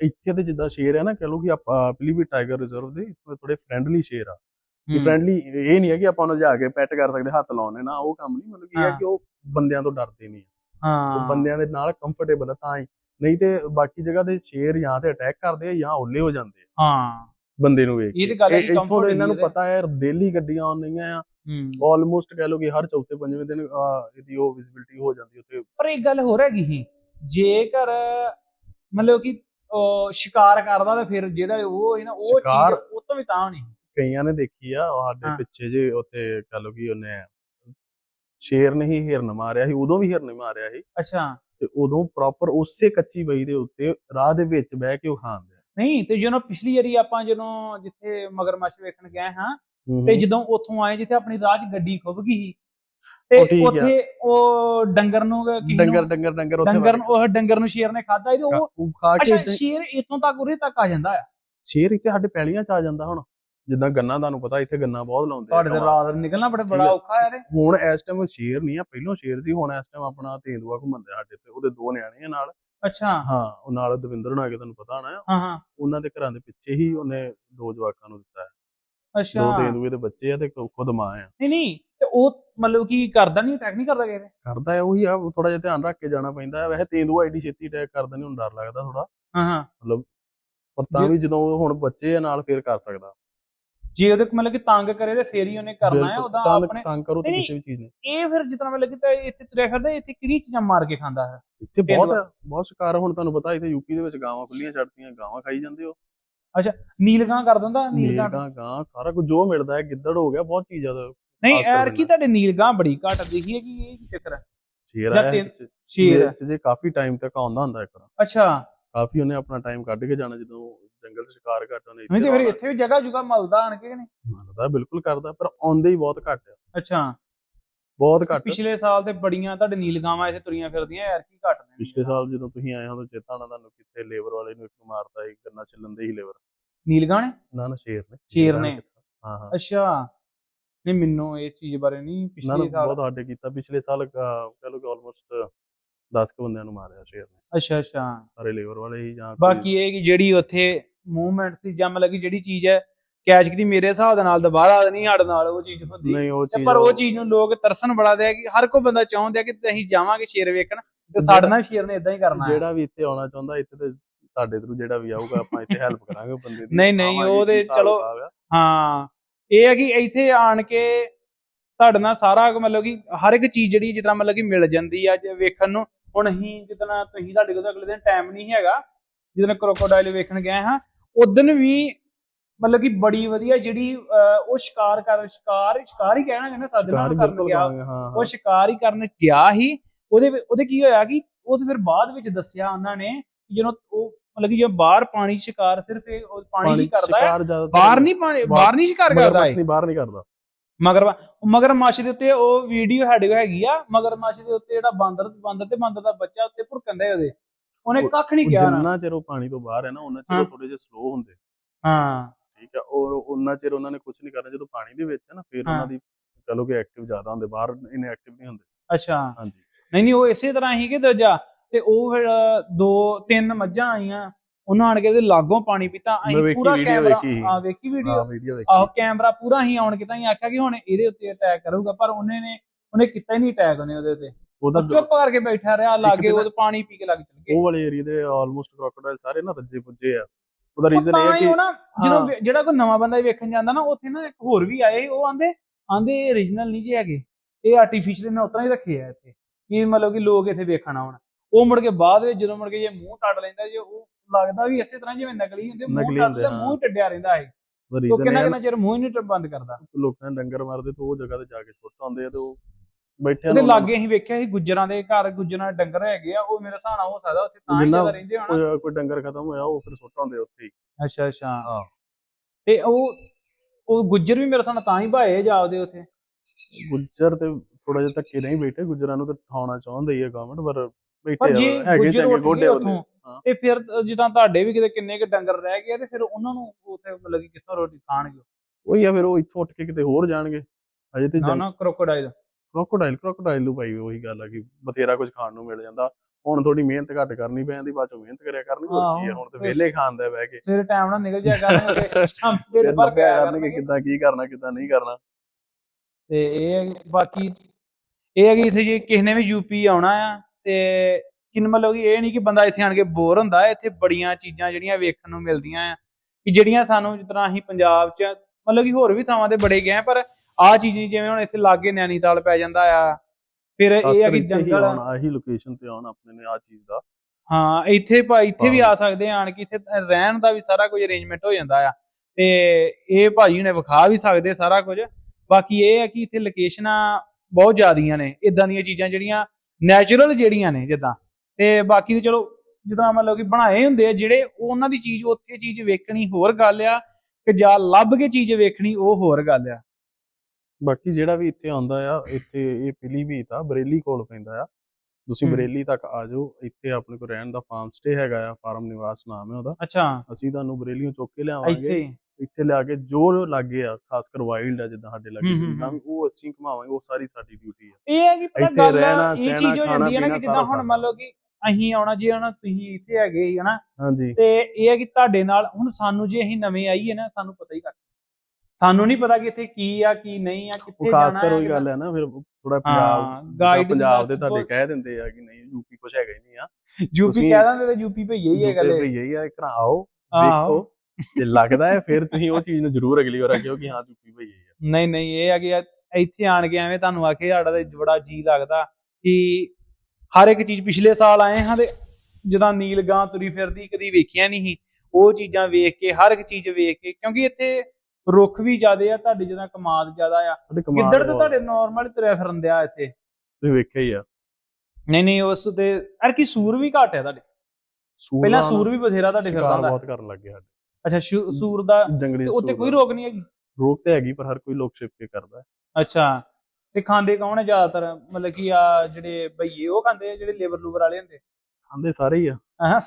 ਇੱਥੇ ਤੇ ਜਿੱਦਾਂ ਸ਼ੇਰ ਹੈ ਨਾ ਕਹ ਲਓ ਕਿ ਆਪਾਂ ਪਿਲੀਵੀ ਟਾਈਗਰ ਰਿਜ਼ਰਵ ਦੇ ਥੋੜੇ ਫ੍ਰੈਂਡਲੀ ਸ਼ੇਰ ਆ। ਕਿ ਫ੍ਰੈਂਡਲੀ ਇਹ ਨਹੀਂ ਹੈ ਕਿ ਆਪਾਂ ਉਹਨਾਂ ਜਾ ਕੇ ਪੈਟ ਕਰ ਸਕਦੇ ਹੱਥ ਲਾਉਣੇ ਨਾ ਉਹ ਕੰਮ ਨਹੀਂ ਮਤਲਬ ਕਿ ਇਹ ਹੈ ਹਾਂ। ਕਿ ਉਹ ਬੰਦਿਆਂ ਤੋਂ ਡਰਦੇ ਨਹੀਂ ਹਾਂ ਉਹ ਬੰਦਿਆਂ ਦੇ ਨਾਲ ਕੰਫਰਟੇਬਲ ਆ ਤਾਂ ਹੀ। ਨਹੀਂ ਤੇ ਬਾਕੀ ਜਗ੍ਹਾ ਤੇ ਸ਼ੇਰ ਜਾਂ ਤੇ ਅਟੈਕ ਕਰਦੇ ਆ ਜਾਂ ਓਲੇ ਹੋ ਜਾਂਦੇ ਆ। ਹਾਂ। ਬੰਦੇ ਨੂੰ ਵੇਖ ਇਹ ਤੇ। ਗੱਲ ਹੈ ਇੱਥੋਂ ਇਹਨਾਂ ਨੂੰ ਪਤਾ ਹੈ ਡੇਲੀ ਗੱਡੀਆਂ ਆਉਂਦੀਆਂ ਆ। ਹੂੰ। ਆਲਮੋਸਟ ਕਹਿ ਲਓ ਕਿ ਹਰ ਚੌਥੇ ਪੰਜਵੇਂ ਦਿਨ ਇਹਦੀ ਉਹ ਵਿਜ਼ਿਬਿਲਟੀ ਹੋ ਜਾਂਦੀ ਉੱਥੇ। ਪਰ ਇੱਕ ਗੱਲ ਹੋਰ ਹੈਗੀ ਸੀ ਜੇਕਰ ਮਤਲਬ ਕਿ ਸ਼ਿਕਾਰ ਕਰਦਾ ਤਾਂ ਫਿਰ ਜਿਹੜਾ ਉਹ ਹੈ ਨਾ ਉਹ ਚੀਜ਼ ਉਹ ਤੋਂ ਵੀ ਤਾਂ ਨਹੀਂ। ਕਈਆਂ ਨੇ ਦੇਖੀ ਆ ਉਹ ਸਾਡੇ। ਪਿੱਛੇ ਜੇ ਉੱਥੇ ਕਹ ਲਓ ਕਿ ਉਹਨੇ ਸ਼ੇਰ ਨੇ ਹੀ ਹਿਰਨ ਮਾਰਿਆ ਸੀ ਉਦੋਂ ਵੀ ਹਿਰਨ ਮਾਰਿਆ ਸੀ ਅੱਛਾ ਤੇ ਉਦੋਂ ਪ੍ਰੋਪਰ ਉਸੇ ਕੱਚੀ ਬਈ ਦੇ ਉੱਤੇ ਰਾਹ ਦੇ ਵਿੱਚ ਬਹਿ ਕੇ ਉਹ ਖਾਂਦੇ ਨਹੀਂ ਤੇ ਜਦੋਂ ਪਿਛਲੀ ਵਾਰੀ ਆਪਾਂ ਜਦੋਂ ਜਿੱਥੇ ਮਗਰਮੱਛ ਵੇਖਣ ਗਏ ਹਾਂ ਤੇ। ਜਦੋਂ ਉੱਥੋਂ ਆਏ ਜਿੱਥੇ ਆਪਣੀ ਰਾਹ 'ਚ ਗੱਡੀ ਖੁੱਭ ਗਈ ਸੀ ਤੇ। ਉੱਥੇ ਉਹ ਡੰਗਰ ਨੂੰ ਡੰਗਰ ਡੰਗਰ ਡੰਗਰ ਉੱਥੇ ਡੰਗਰ ਨੂੰ ਉਹ ਡੰਗਰ ਨੂੰ ਸ਼ੇਰ ਨੇ ਖਾਦਾ ਤੇ ਉਹ ਖਾ ਕੇ ਸ਼ੇਰ ਇੱਥੋਂ ਤੱਕ ਉਰੇ ਤੱਕ ਆ ਜਾਂਦਾ ਆ ਸ਼ੇਰ ਇੱਥੇ ਸਾਡੇ ਪੈਲੀਆਂ ਚ ਆ ਜਾਂਦਾ ਹੁਣ ਜਿੱਦਾਂ ਗੰਨਾ ਤੁਹਾਨੂੰ ਪਤਾ ਇੱਥੇ ਗੰਨਾ ਬਹੁਤ ਲਾਉਂਦੇ ਆ ਤੁਹਾਡੇ ਤੇ। ਰਾਤ ਨਿਕਲਣਾ ਬੜਾ। ਔਖਾ ਹੈ ਰੇ ਹੁਣ ਇਸ ਟਾਈਮ ਸ਼ੇਰ ਨਹੀਂ ਆ ਪਹਿਲਾਂ ਸ਼ੇਰ ਸੀ ਹੁਣ ਇਸ ਟਾਈਮ ਆਪਣਾ ਤੇਂਦੂਆ ਘੁੰਮਦੇ ਆ ਸਾਡੇ ਤੇ ਉਹਦੇ ਦੋ ਨਿਆਣੇ ਆ ਨਾਲ। ਅੱਛਾ। ਹਾਂ ਉਹ ਨਾਲ ਦਵਿੰਦਰ ਆ ਕੇ ਤੁਹਾਨੂੰ ਪਤਾ ਹੋਣਾ ਆ। ਹਾਂ ਹਾਂ। ਉਹਨਾਂ ਦੇ ਘਰਾਂ ਦੇ ਪਿੱਛੇ ਹੀ ਉਹਨੇ ਦੋ ਜਵਾਕਾਂ ਨੂੰ ਦਿੱਤਾ ਹੈ। ਅੱਛਾ। ਦੋ ਤੇਂਦੂਏ ਦੇ ਬੱਚੇ ਆ ਤੇ ਇੱਕ ਖੁਦ ਮਾਂ ਆ। ਨਹੀਂ ਨਹੀਂ ਤੇ ਉਹ ਮਤਲਬ ਕੀ ਕਰਦਾ ਨਹੀਂ ਅਟੈਕ ਨਹੀਂ ਕਰਦਾ ਕਿਸੇ ਤੇ? ਕਰਦਾ ਹੈ ਉਹੀ ਆ ਥੋੜਾ ਜਿਹਾ ਧਿਆਨ ਰੱਖ ਕੇ ਜਾਣਾ ਪੈਂਦਾ ਹੈ। ਵੈਸੇ ਤੇਂਦੂਆ ਐਡੀ ਛੇਤੀ ਅਟੈਕ ਕਰਦਾ ਨਹੀਂ ਹੁਣ ਡਰ ਲੱਗਦਾ ਥੋੜਾ ਹਾਂ ਹਾਂ। ਪਰ ਤਾਂ ਜੇ- ਵੀ ਜਦੋਂ ਹੁਣ ਬੱਚੇ ਆ ਨਾਲ ਫੇਰ ਕਰ ਸਕਦਾ। ਜੇ ਉਹਦੇ ਮਤਲਬ ਕਿ ਤੰਗ ਕਰੇ ਤੇ ਫੇਰ ਹੀ ਉਹਨੇ ਕਰਨਾ ਹੈ ਉਹਦਾ ਆਪਣੇ ਤੰਗ ਕਰੋ ਤੇ ਕਿਸੇ ਵੀ ਚੀਜ਼ ਨੇ। ਇਹ ਫਿਰ ਜਿਤਨਾ ਕਿ ਤਾਂ ਇੱਥੇ ਤੁਰਿਆ ਫਿਰਦਾ ਇੱਥੇ ਕਿਹੜੀ ਚੀਜ਼ਾਂ ਮਾਰ ਕੇ ਖਾਂਦਾ ਹੈ? ਇੱਥੇ ਬਹੁਤ ਬਹੁਤ ਸ਼ਿਕਾਰ ਹੁਣ ਤੁਹਾਨੂੰ ਪਤਾ ਇੱਥੇ ਯੂਪੀ ਦੇ ਵਿੱਚ ਗਾਵਾਂ ਖੁੱਲੀਆਂ ਛੱਡਤੀਆਂ ਗਾਵਾਂ ਖਾਈ ਜਾਂਦੇ ਹੋ ਨੀਲਗਾਂ ਕਰ ਦਿੰਦਾ ਨੀਲਗਾਂ ਗਾਂ। ਸਾਰਾ ਕੁਝ ਜੋ ਮਿਲਦਾ ਹੈ ਗਿੱਦੜ ਹੋ ਗਿਆ ਬਹੁਤ ਚੀਜ਼ਾਂ ਦਾ ਨਹੀਂ ਐਰ ਕੀ ਤੁਹਾਡੇ ਨੀਲਗਾਂ ਬੜੀ ਘੱਟ ਦਿਖੀ ਹੈ ਕਿ ਇਹ ਕੀ ਚੱਕਰ ਹੈ? ਸ਼ੇਰ ਵਿੱਚ। ਸ਼ੇਰ ਜੇ ਕਾਫੀ ਟਾਈਮ ਤੱਕ ਆਉਂਦਾ ਹੁੰਦਾ ਇੱਕ ਵਾਰ। ਅੱਛਾ। ਕਾਫੀ ਉਹਨੇ ਆਪਣਾ ਟਾਈਮ ਕੱਢ ਕੇ ਜਾਣਾ ਜਦੋਂ ਜੰਗਲ 'ਚ ਸ਼ਿਕਾਰ ਘੱਟ ਉਹਨੇ ਨਹੀਂ ਤੇ ਫਿਰ। ਇੱਥੇ ਵੀ ਜਗ੍ਹਾ ਜੁਗਾ ਮਲਦਾ ਆਣ ਕੇ ਕਿ ਨਹੀਂ? ਮੰਨਦਾ ਬਿਲਕੁਲ ਕਰਦਾ ਪਰ ਆਉਂਦੇ ਹੀ ਬਹੁਤ ਘੱਟ ਆ। ਅੱਛਾ। ਬਹੁਤ ਘੱਟ। ਪਿਛਲੇ ਸਾਲ ਤੇ ਬੜੀਆਂ ਤੁਹਾਡੇ ਨੀਲਗਾਵਾਂ ਇੱਥੇ ਤੁਰੀਆਂ ਫਿਰਦੀਆਂ ਯਾਰ ਕੀ ਘੱਟ ਨੇ? ਪਿਛਲੇ ਸਾਲ ਜਦੋਂ ਤੁਸੀਂ ਆਏ ਹੋ ਤਾਂ ਚੇਤਾ ਆਣਾ ਤੁਹਾਨੂੰ ਕਿੱਥੇ ਲੇਬਰ ਵਾਲੇ ਨੂੰ ਇੱਕ ਮਾਰਤਾ ਸੀ ਗੰਨਾ ਛਿੱਲਣ ਦੇ ਹੀ ਲੇਬਰ ਨੀਲਗਾਂ ਨੇ? ਨਾ ਨਾ ਸ਼ੇਰ ਨੇ। ਸ਼ੇਰ ਨੇ। ਹਾਂ ਹਾਂ। ਅੱਛਾ। ਨਹੀਂ ਮੈਨੂੰ ਇਹ ਚੀਜ਼ ਬਾਰੇ ਨਹੀਂ ਪਿਛਲੇ ਸਾਲ ਬਹੁਤ ਸਾਡੇ ਕੀਤਾ। ਪਿਛਲੇ ਸਾਲ ਕਹਿ ਲਓ ਕਿ ਆਲਮੋਸਟ 10 ਕੁ ਬੰਦਿਆਂ ਨੂੰ ਮਾਰਿਆ ਸ਼ੇਰ ਨੇ ਅੱਛਾ ਅੱਛਾ। ਸਾਰੇ ਲੇਬਰ ਵਾਲੇ ਹੀ ਜਾਂ ਕੋਈ- ਬਾਕੀ ਇਹ ਕਿ ਜਿਹੜੀ ਉੱਥੇ ਮੂਵਮੈਂਟ ਸੀ ਜਾਂ ਮਤਲਬ ਕਿ ਜਿਹੜੀ ਚੀਜ਼ ਹੈ ਕੈਚ ਕੀਤੀ ਮੇਰੇ ਹਿਸਾਬ ਦੇ ਨਾਲ ਦੁਬਾਰਾ ਨਹੀਂ ਸਾਡੇ ਨਾਲ ਉਹ ਚੀਜ਼ ਹੁੰਦੀ। ਨਹੀਂ ਉਹ ਤੇ ਚੀਜ਼ ਪਰ ਉਹ ਚੀਜ਼ ਨੂੰ ਲੋਕ ਤਰਸਨ ਬੜਾ ਦੇ ਕਿ ਹਰ ਕੋਈ ਬੰਦਾ ਚਾਹੁੰਦਾ ਕਿ ਅਸੀਂ ਜਾਵਾਂਗੇ ਸ਼ੇਰ ਵੇਖਣ ਤੇ ਸਾਡੇ ਨਾਲ ਸ਼ੇਰ ਨੇ ਇਦਾਂ ਹੀ ਕਰਨਾ ਹੈ। ਜਿਹੜਾ ਵੀ ਇੱਥੇ ਆਉਣਾ ਚਾਹੁੰਦਾ ਇੱਥੇ ਤੇ ਤੁਹਾਡੇ ਥਰੂ ਜਿਹੜਾ ਵੀ ਆਊਗਾ ਆਪਾਂ ਇੱਥੇ ਹੈਲਪ ਕਰਾਂਗੇ ਉਹ ਬੰਦੇ ਦੀ। ਨਹੀਂ, ਨਹੀਂ, ਆਵਾਂਗੇ, ਉਹ ਤੇ ਕੀ ਹਿਸਾਬ ਚਲੋ- ਕਿਤਾਬ ਆ। ਹਾਂ ਇਹ ਹੈ ਕਿ ਇੱਥੇ ਆਣ ਕੇ ਤੁਹਾਡੇ ਨਾਲ ਸਾਰਾ ਮਤਲਬ ਕਿ ਹਰ ਇੱਕ ਚੀਜ਼ ਜਿਹੜੀ ਜਿੱਦਾਂ ਮਤਲਬ ਕਿ ਮਿਲ ਜਾਂਦੀ ਆ ਜੇ ਵੇਖਣ ਨੂੰ ਹੁਣ ਅਸੀਂ ਜਿੱਦਾਂ ਤੁਸੀਂ ਤੁਹਾਡੇ ਕੋਲ ਅਗਲੇ ਦਿਨ ਟਾਈਮ ਨਹੀਂ ਹੈਗਾ ਜਦੋਂ ਕ੍ਰੋਕੋਡਾਈਲ ਵੇਖਣ ਗਏ ਹਾਂ ਉਦੋਂ ਵੀ ਮਤਲਬ ਕਿ ਬੜੀ ਵਧੀਆ ਜਿਹੜੀ ਉਹ ਸ਼ਿਕਾਰ ਕਰ ਸ਼ਿਕਾਰ ਸ਼ਿਕਾਰ ਹੀ ਕਹਿਣਾ ਕਹਿੰਦਾ ਸਾਡੇ ਨਾਲ ਹੀ ਕਰਨ ਗਿਆ ਹਾਂ ਉਹ ਹਾਂ ਸ਼ਿਕਾਰ ਹੀ ਕਰਨ ਗਿਆ ਹੀ ਉਹਦੇ ਉਹਦੇ ਕੀ ਹੋਇਆ ਕਿ ਉਹ ਫਿਰ ਬਾਅਦ ਵਿੱਚ ਦੱਸਿਆ ਉਹਨਾਂ ਨੇ ਕਿ ਜਦੋਂ ਉਹ ਮਤਲਬ ਕਿ ਜੋ ਬਾਹਰ ਪਾਣੀ ਸ਼ਿਕਾਰ ਸਿਰਫ ਪਾਣੀ ਹੀ ਕਰਦਾ ਹੈ ਬਾਹਰ ਨਹੀਂ ਪਾਣੀ ਬਾਹਰ ਨਹੀਂ ਸ਼ਿਕਾਰ ਕਰਦਾ ਨਹੀਂ ਬਾਹਰ ਨਹੀਂ ਕਰਦਾ। ਮਗਰ ਮਗਰ ਮੱਛ ਦੇ ਉੱਤੇ ਉਹ ਵੀਡੀਓ ਸਾਡੇ ਕੋਲ ਹੈਗੀ ਆ। ਮਗਰ ਮੱਛ ਦੇ ਉੱਤੇ ਜਿਹੜਾ ਬਾਂਦਰ ਬਾਂਦਰ ਤੇ ਬਾਂਦਰ ਦਾ ਬੱਚਾ ਉੱਤੇ ਭੁਰਕਣ ਦੇ ਉਹਦੇ। ਉਹਨੇ ਉਹ- ਕੱਖ ਨਹੀਂ ਕਿਹਾ ਨਾ। ਜਿੰਨਾ ਚਿਰ ਉਹ ਪਾਣੀ ਤੋਂ ਬਾਹਰ ਹੈ ਨਾ ਉਹਨਾਂ ਚਿਰ ਥੋੜੇ ਜਿਹਾ ਸਲੋ ਹੁੰਦੇ। ਹਾਂ। ਠੀਕ ਆ ਔਰ ਉਹਨਾਂ ਚਿਰ ਉਹਨਾਂ ਨੇ ਕੁਝ ਨਹੀਂ ਕਰਨਾ। ਜਦੋਂ ਪਾਣੀ ਦੇ ਵਿੱਚ ਹੈ ਨਾ ਫਿਰ। ਉਹਨਾਂ ਦੀ ਚਲੋ ਕਿ ਐਕਟਿਵ ਜ਼ਿਆਦਾ ਹੁੰਦੇ। ਬਾਹਰ ਇਨੇ ਐਕਟਿਵ ਨਹੀਂ ਹੁੰਦੇ। ਅੱਛਾ। ਹਾਂਜੀ। ਨਹੀਂ ਨਹੀਂ ਉਹ ਇਸੇ ਤਰ੍ਹਾਂ ਹੀ ਕਿ ਦੂਜਾ ਤੇ ਉਹ ਫਿਰ ਦੋ ਤਿੰਨ ਮੱਝਾਂ ਆਈਆਂ। ਉਹਨਾਂ ਆਣ ਕੇ ਉਹਦੇ ਲਾਗੋਂ ਪਾਣੀ ਪੀਤਾ ਅਸੀਂ ਪੂਰਾ ਕੈਮਰਾ। ਆ ਵੇਖੀ ਵੀਡੀਓ ਆਹੋ ਕੈਮਰਾ ਪੂਰਾ ਹੀ ਆਨ ਕੀਤਾ ਅਸੀਂ ਆਖਿਆ ਕਿ ਹੁਣ ਇਹਦੇ ਉੱਤੇ ਅਟੈਕ ਕਰੂਗਾ ਪਰ ਉਹਨੇ ਨੇ ਉਹਨੇ ਕੀਤਾ ਹੀ ਨਹੀਂ ਅਟੈਕ ਉਹਨੇ ਉਹਦੇ ਉੱਤੇ ਉਹਦਾ ਉਹ ਚੁੱਪ ਕਰਕੇ ਬੈਠਾ ਰਿਹਾ ਲਾਗੇ ਉਹ ਪਾਣੀ ਪੀ ਕੇ ਲੱਗ ਚਲ ਗਏ। ਉਹ ਵਾਲੇ ਏਰੀਆ ਦੇ ਆਲਮੋਸਟ ਕ੍ਰੋਕੋਡਾਈਲ ਸਾਰੇ ਨਾ ਰੱਜੇ ਪੁੱਜੇ ਆ। ਉਹਦਾ ਰੀਜ਼ਨ ਤਾਂ ਇਹ ਹੈ ਕਿ ਜਦੋਂ ਜਿਹੜਾ ਕੋਈ ਨਵਾਂ ਬੰਦਾ ਵੇਖਣ ਜਾਂਦਾ ਨਾ ਉੱਥੇ ਨਾ ਇੱਕ ਹੋਰ ਵੀ ਆਏ ਉਹ ਆਂਦੇ ਆਂਦੇ origignal ਨਹੀਂ ਜੇ ਹੈਗੇ। ਇਹ ਆਰਟੀਫੀਸ਼ੀਅਲ ਨੇ ਉਤਰਾ ਹੀ ਰੱਖੇ ਆ ਇੱਥੇ। ਕੀ ਮਤਲਬ ਕਿ ਲੋਕ ਇੱਥੇ ਵੇਖਣ ਆਉਣ। ਉਹ ਮੁੜ ਕੇ ਬਾਅਦ ਵਿੱਚ ਜਦੋਂ ਮੁੜ ਕੇ ਜੇ ਮੂੰਹ ਟੱਡ ਲੈਂਦਾ ਜੇ ਉਹ ਲੱਗਦਾ ਵੀ ਇਸੇ ਤਰ੍ਹਾਂ ਜਿਵੇਂ ਨਕਲੀ ਹੁੰਦੇ ਮੂੰਹ ਨਕਲੀ ਹੁੰਦੇ, ਹਾਂ। ਮੂੰਹ ਟੱਡਿਆ ਰਹਿੰਦਾ ਹੈ ਉਹਦਾ ਉਹ ਰੀਜ਼ਨ ਕਿੰਨਾ ਇਹ ਕਿੰਨਾ ਚਿਰ ਮੂੰਹ ਹੀ ਨਹੀਂ ਟ- ਬੰਦ ਕਰਦਾ। ਲੋਕਾਂ ਨੇ ਡੰਗਰ ਮਾਰਦੇ ਤੇ ਉਹ ਜਗ੍ਹਾ ਤੇ ਜਾ ਕੇ ਸੁੱਟ ਆਉਂਦੇ ਆ ਤੇ ਉਹ ਬੈਠੇ ਉਹਦੇ ਲਾਗੇ ਅਸੀਂ ਵੇਖਿਆ ਸੀ ਗੁੱਜਰਾਂ ਦੇ ਘਰ ਗੁੱਜਰਾਂ ਦੇ ਡੰਗਰ ਹੈਗੇ ਆ ਉਹ ਮੇਰੇ ਨਾਲ ਹੋ ਸਕਦਾ ਉੱਥੇ ਤਾਂ ਹੀ ਜਿੰਨਾ- ਜ਼ਿਆਦਾ ਰਹਿੰਦੇ ਹੋਣ। ਕੋਈ ਕੋਈ ਡੰਗਰ ਖਤਮ ਹੋਇਆ ਉਹ ਫਿਰ ਸੁੱਟ ਆਉਂਦੇ ਉੱਥੇ ਹੀ। ਅੱਛਾ ਅੱਛਾ। ਹਾਂ। ਤੇ ਉਹ ਉਹ ਗੁੱਜਰ ਵੀ ਮੇਰੇ ਨਾਲ ਤਾਂ ਹੀ ਭਾਏ ਜਾਵਦੇ ਉੱਥੇ। ਗੁੱਜਰ ਤੇ ਥੋੜਾ ਜਿਹਾ ਧੱਕੇ ਨਹੀਂ ਬੈਠੇ ਗੁੱਜਰਾਂ ਨੂੰ ਤਾਂ ਠਾਉਣਾ ਚਾਹੁੰਦੇ ਹੀ ਆ ਗਵਰਨਮੈਂਟ ਪਰ ਪਰ ਬੈਠੇ ਜੇ ਆ, ਹੈਗੇ ਗੁੱਜਰ ਚੰਗੇ ਉੱਠ ਗੋਡੇ ਗਏ ਉਹਦੇ ਉੱਥੋਂ ਤੇ ਫਿਰ ਜਿੱਦਾਂ ਤੁਹਾਡੇ ਵੀ ਕਿਤੇ ਕਿੰਨੇ ਕੁ ਡੰਗਰ ਰਹਿ ਗਏ ਤੇ ਫਿਰ ਉਹਨਾਂ ਨੂੰ ਉੱਥੇ ਮਤਲਬ ਕਿ ਕਿੱਥੋਂ ਰੋਟੀ ਖਾਣਗੇ? ਉਹੀ ਆ ਫਿਰ ਉਹ ਇੱਥੋਂ ਉੱਠ ਕੇ ਕਿਤੇ ਹੋਰ ਜਾਣਗੇ। ਅਜੇ ਤੇ ਨਾ ਨਾ ਕ੍ਰੋਕੋਡਾਈਲ ਕ੍ਰੋਕੋਡਾਈਲ ਕ੍ਰੋਕੋਡਾਈਲ ਨੂੰ ਭਾਈ ਉਹੀ ਗੱਲ ਆ ਕਿ ਬਥੇਰਾ ਕੁਝ ਖਾਣ ਨੂੰ ਮਿਲ ਜਾਂਦਾ। ਹੁਣ ਥੋੜੀ ਮਿਹਨਤ ਘੱਟ ਕਰਨੀ ਪੈਂਦੀ ਬਾਅਦ ਚੋਂ ਮਿਹਨਤ ਕਰਿਆ ਕਰਨੀ ਹੋਰ ਕੀ ਹੁਣ ਤੇ ਵਿਹਲੇ ਖਾਂਦਾ ਬਹਿ ਕੇ। ਸਵੇਰੇ ਟਾਈਮ ਨਾਲ ਨਿਕਲ ਜਾਇਆ ਕਰਨਗੇ ਤੇ ਸ਼ਾਮ ਦੇ ਆਇਆ ਕਰਨਗੇ ਕਿੱਦਾਂ ਕੀ ਕਰਨਾ ਕਿੱਦਾਂ ਨਹੀਂ ਕਰਨਾ। ਤੇ ਇਹ ਬਾਕੀ ਇਹ ਹੈ ਕਿ ਇੱਥੇ ਜੇ ਕਿਸੇ ਨੇ ਵੀ ਯੂਪੀ ਆਉਣਾ ਆ ਤੇ ਕਿਨ ਮਤਲਬ ਕਿ ਇਹ ਨਹੀਂ ਕਿ ਬੰਦਾ ਇੱਥੇ ਆਣ ਕੇ ਬੋਰ ਹੁੰਦਾ ਹੈ, ਇੱਥੇ ਬੜੀਆਂ ਚੀਜ਼ਾਂ ਜਿਹੜੀਆਂ ਵੇਖਣ ਨੂੰ ਮਿਲਦੀਆਂ ਆ ਕਿ ਜਿਹੜੀਆਂ ਸਾਨੂੰ ਜਿਸ ਤਰ੍ਹਾਂ ਅਸੀਂ ਪੰਜਾਬ 'ਚ ਮਤਲਬ ਕਿ ਹੋਰ ਵੀ ਥਾਵਾਂ ਤੇ ਬੜੇ ਗਏ ਆ ਪਰ ਆਹ ਚੀਜ਼ ਨਹੀਂ ਜਿਵੇਂ ਹੁਣ ਇੱਥੇ ਲਾਗੇ ਨੈਨੀਤਾਲ ਪੈ ਜਾਂਦਾ ਆ ਫਿਰ ਇਹ ਕਰ ਕਿ ਜੰਗਲ ਆਹੀ ਲੋਕੇਸ਼ਨ ਤੇ ਆਉਣਾ ਆਪਣੇ ਨੇ ਆ ਚੀਜ਼ ਦਾ। ਹਾਂ ਇੱਥੇ ਭਾਈ ਇੱਥੇ ਵੀ। ਆ ਸਕਦੇ ਆਣ ਕੇ ਇੱਥੇ ਰਹਿਣ ਦਾ ਵੀ ਸਾਰਾ ਕੁਝ ਅਰੇਂਜਮੈਂਟ ਹੋ ਜਾਂਦਾ ਆ ਤੇ ਇਹ ਭਾਜੀ ਨੇ ਵਿਖਾ ਵੀ ਸਕਦੇ ਸਾਰਾ ਕੁਝ। ਬਾਕੀ ਇਹ ਹੈ ਕਿ ਇੱਥੇ ਲੋਕੇਸ਼ਨਾਂ ਬਹੁਤ ਜ਼ਿਆਦੀਆਂ ਨੇ ਇਦਾਂ ਦੀਆਂ ਚੀਜ਼ਾਂ ਜਿਹੜੀਆਂ ਨੈਚੁਰਲ ਜਿਹੜੀਆਂ ਨੇ ਜਿੱਦਾਂ ਤੇ ਬਾਕੀ ਤੇ ਚਲੋ ਜਿੱਦਾਂ ਮਤਲਬ ਕਿ ਬਣਾਏ ਹੁੰਦੇ ਆ ਜਿਹੜੇ ਉਹ ਉਹਨਾਂ ਦੀ ਚੀਜ਼ ਉੱਥੇ ਚੀਜ਼ ਵੇਖਣੀ ਹੋਰ ਗੱਲ ਆ ਕਿ ਜਾਂ ਲੱਭ ਕੇ ਚੀਜ਼ ਵੇਖਣੀ ਉਹ ਹੋਰ ਗੱਲ ਆ। ਬਾਕੀ ਜਿਹੜਾ ਵੀ ਇੱਥੇ ਆਉਂਦਾ ਆ ਇੱਥੇ ਇਹ ਪਿਲੀਭੀਤ ਆ ਬਰੇਲੀ ਕੋਲ ਪੈਂਦਾ ਆ। ਤੁਸੀਂ। ਬਰੇਲੀ ਤੱਕ ਆ ਜਾਓ ਇੱਥੇ ਆਪਣੇ ਕੋਲ ਰਹਿਣ ਦਾ ਫਾਰਮ ਸਟੇ ਹੈਗਾ ਆ ਫਾਰਮ ਨਿਵਾਸ ਨਾਮ ਹੈ ਉਹਦਾ। ਅੱਛਾ। ਅਸੀਂ ਤੁਹਾਨੂੰ ਬਰੇਲੀੋਂ ਚੁੱਕ ਕੇ ਲਿਆਵਾਂਗੇ। ਇੱਥੇ। ਲਿਆ ਕੇ ਜੋ ਲੱਗੇ ਆ ਖਾਸ ਕਰ ਵਾਈਲਡ ਆ ਜਿੱਦਾਂ ਸਾਡੇ ਲੱਗੇ ਜਿੱਦਾਂ ਉਹ ਅਸੀਂ ਘਮਾਵਾਂਗੇ ਉਹ ਸਾਰੀ ਸਾਡੀ ਡਿਊਟੀ ਆ। ਇਹ ਹੈ ਕਿ ਪਤਾ ਗੱਲ ਇਹ ਚੀਜ਼ ਹੋ ਜਾਂਦੀ ਹੈ ਨਾ ਕਿ ਜਿੱਦਾਂ ਹੁਣ। ਮੰਨ ਲਓ ਕਿ ਅਸੀਂ ਆਉਣਾ ਜੇ ਹੁਣ ਤੁਸੀਂ ਇੱਥੇ ਹੈਗੇ ਹੀ ਹਨਾ। ਹਾਂਜੀ। ਤੇ ਇਹ ਹੈ ਕਿ ਤੁਹਾਡੇ ਨਾਲ ਹੁਣ ਸਾਨੂੰ ਜੇ ਅਸੀਂ ਨਵੇਂ ਆਈਏ ਨਾ ਸਾਨੂੰ ਪਤਾ ਹੀ ਘੱਟ। ਸਾਨੂੰ ਨਹੀਂ ਪਤਾ ਕਿ ਇੱਥੇ ਕੀ ਆ ਕੀ ਨਹੀਂ ਆ ਕਿੱਥੇ ਖਾਸ ਜਾਣਾ ਕਰ ਉਹੀ ਗੱਲ ਹੈ ਨਾ ਫਿਰ ਥੋੜਾ ਪੰਜਾਬ ਪੰਜਾਬ ਦੇ ਤੁਹਾਡੇ ਕਹਿ ਦਿੰਦੇ ਆ ਕਿ ਨਹੀਂ ਯੂਪੀ ਕੁਛ ਹੈਗਾ ਹੀ ਨਹੀਂ ਆ। [laughs] ਯੂਪੀ ਕਹਿ ਦਿੰਦੇ ਤੇ ਯੂਪੀ ਭਈਏ ਹੀ ਹੈ ਗੱਲ ਭਈਆ ਹੀ ਆ ਇੱਕ ਨਾ ਆਓ ਦੇਖੋ ਜੇ ਲੱਗਦਾ ਹੈ ਫਿਰ ਤੁਸੀਂ ਉਹ ਚੀਜ਼ ਨੂੰ ਜ਼ਰੂਰ ਅਗਲੀ ਵਾਰ ਆਖਿਓ ਕਿ ਹਾਂ ਯੂਪੀ ਭਈਆ ਹੀ ਆ। ਨਹੀਂ ਨਹੀਂ ਇਹ ਹੈ ਕਿ ਇੱਥੇ ਆਣ ਕੇ ਐਵੇਂ ਤੁਹਾਨੂੰ ਆਖੇ ਸਾਡਾ ਤੇ ਬੜਾ ਜੀ ਲੱਗਦਾ ਕਿ ਹਰ ਇੱਕ ਚੀਜ਼ ਪਿਛਲੇ ਸਾਲ ਆਏ ਹਾਂ ਤੇ ਜਦਾਂ ਨੀਲ ਗਾਂ ਤੁਰੀ ਫਿਰਦੀ ਕਦੀ ਵੇਖਿਆ ਨਹੀਂ ਸੀ। ਉਹ ਚੀਜ਼ਾਂ ਵੇਖ ਕੇ ਹਰ ਇੱਕ ਚੀਜ਼ ਵੇਖ ਕੇ ਕਿਉਂਕਿ ਇੱਥੇ ਰੁੱਖ ਵੀ ਜ਼ਿਆਦੇ ਆ ਤੁਹਾਡੇ ਜਦਾਂ ਕਮਾਦ ਜ਼ਿਆਦਾ ਆ। ਗਿੱਦੜ ਤੇ ਤੁਹਾਡੇ ਨਾਰਮਲ ਤੁਰਿਆ ਫਿਰਨ ਦਿਆ ਇੱਥੇ? ਤੁਸੀਂ ਵੇਖਿਆ ਹੀ ਆ। ਨਹੀਂ ਨਹੀਂ ਉਸ ਤੇ ਅਰ ਕੀ ਸੂਰ ਵੀ ਘੱਟ ਹੈ ਤੁਹਾਡੇ। ਸੂਰ ਪਹਿਲਾਂ ਸੂਰ ਵੀ ਬਥੇਰਾ ਤੁਹਾਡੇ ਫਿਰਦਾ ਹੁੰਦਾ ਬਹੁਤ ਕਰਨ ਲੱਗੇ ਸਾਡੇ। ਅੱਛਾ ਸੂਰ ਦਾ ਉੱਤੇ ਕੋਈ। ਰੋਕ ਨਹੀਂ ਹੈਗੀ? ਰੋਕ ਤੇ ਹੈਗੀ ਪਰ ਹਰ ਕੋਈ ਲੋਕ ਛਿਪ ਕੇ ਕਰਦਾ। ਅੱਛਾ। ਤੇ ਖਾਂਦੇ ਕੌਣ ਹੈ ਜ਼ਿਆਦਾਤਰ? ਮਤਲਬ ਕਿ ਆ ਜਿਹੜੇ ਭਈਏ ਉਹ ਖਾਂਦੇ ਆ ਜਿਹੜੇ ਲੇਬਰ ਲੂਬਰ ਵਾਲੇ ਹੁੰਦੇ? ਖਾਂਦੇ ਸਾਰੇ ਹੀ ਆ। ਹਾਂ।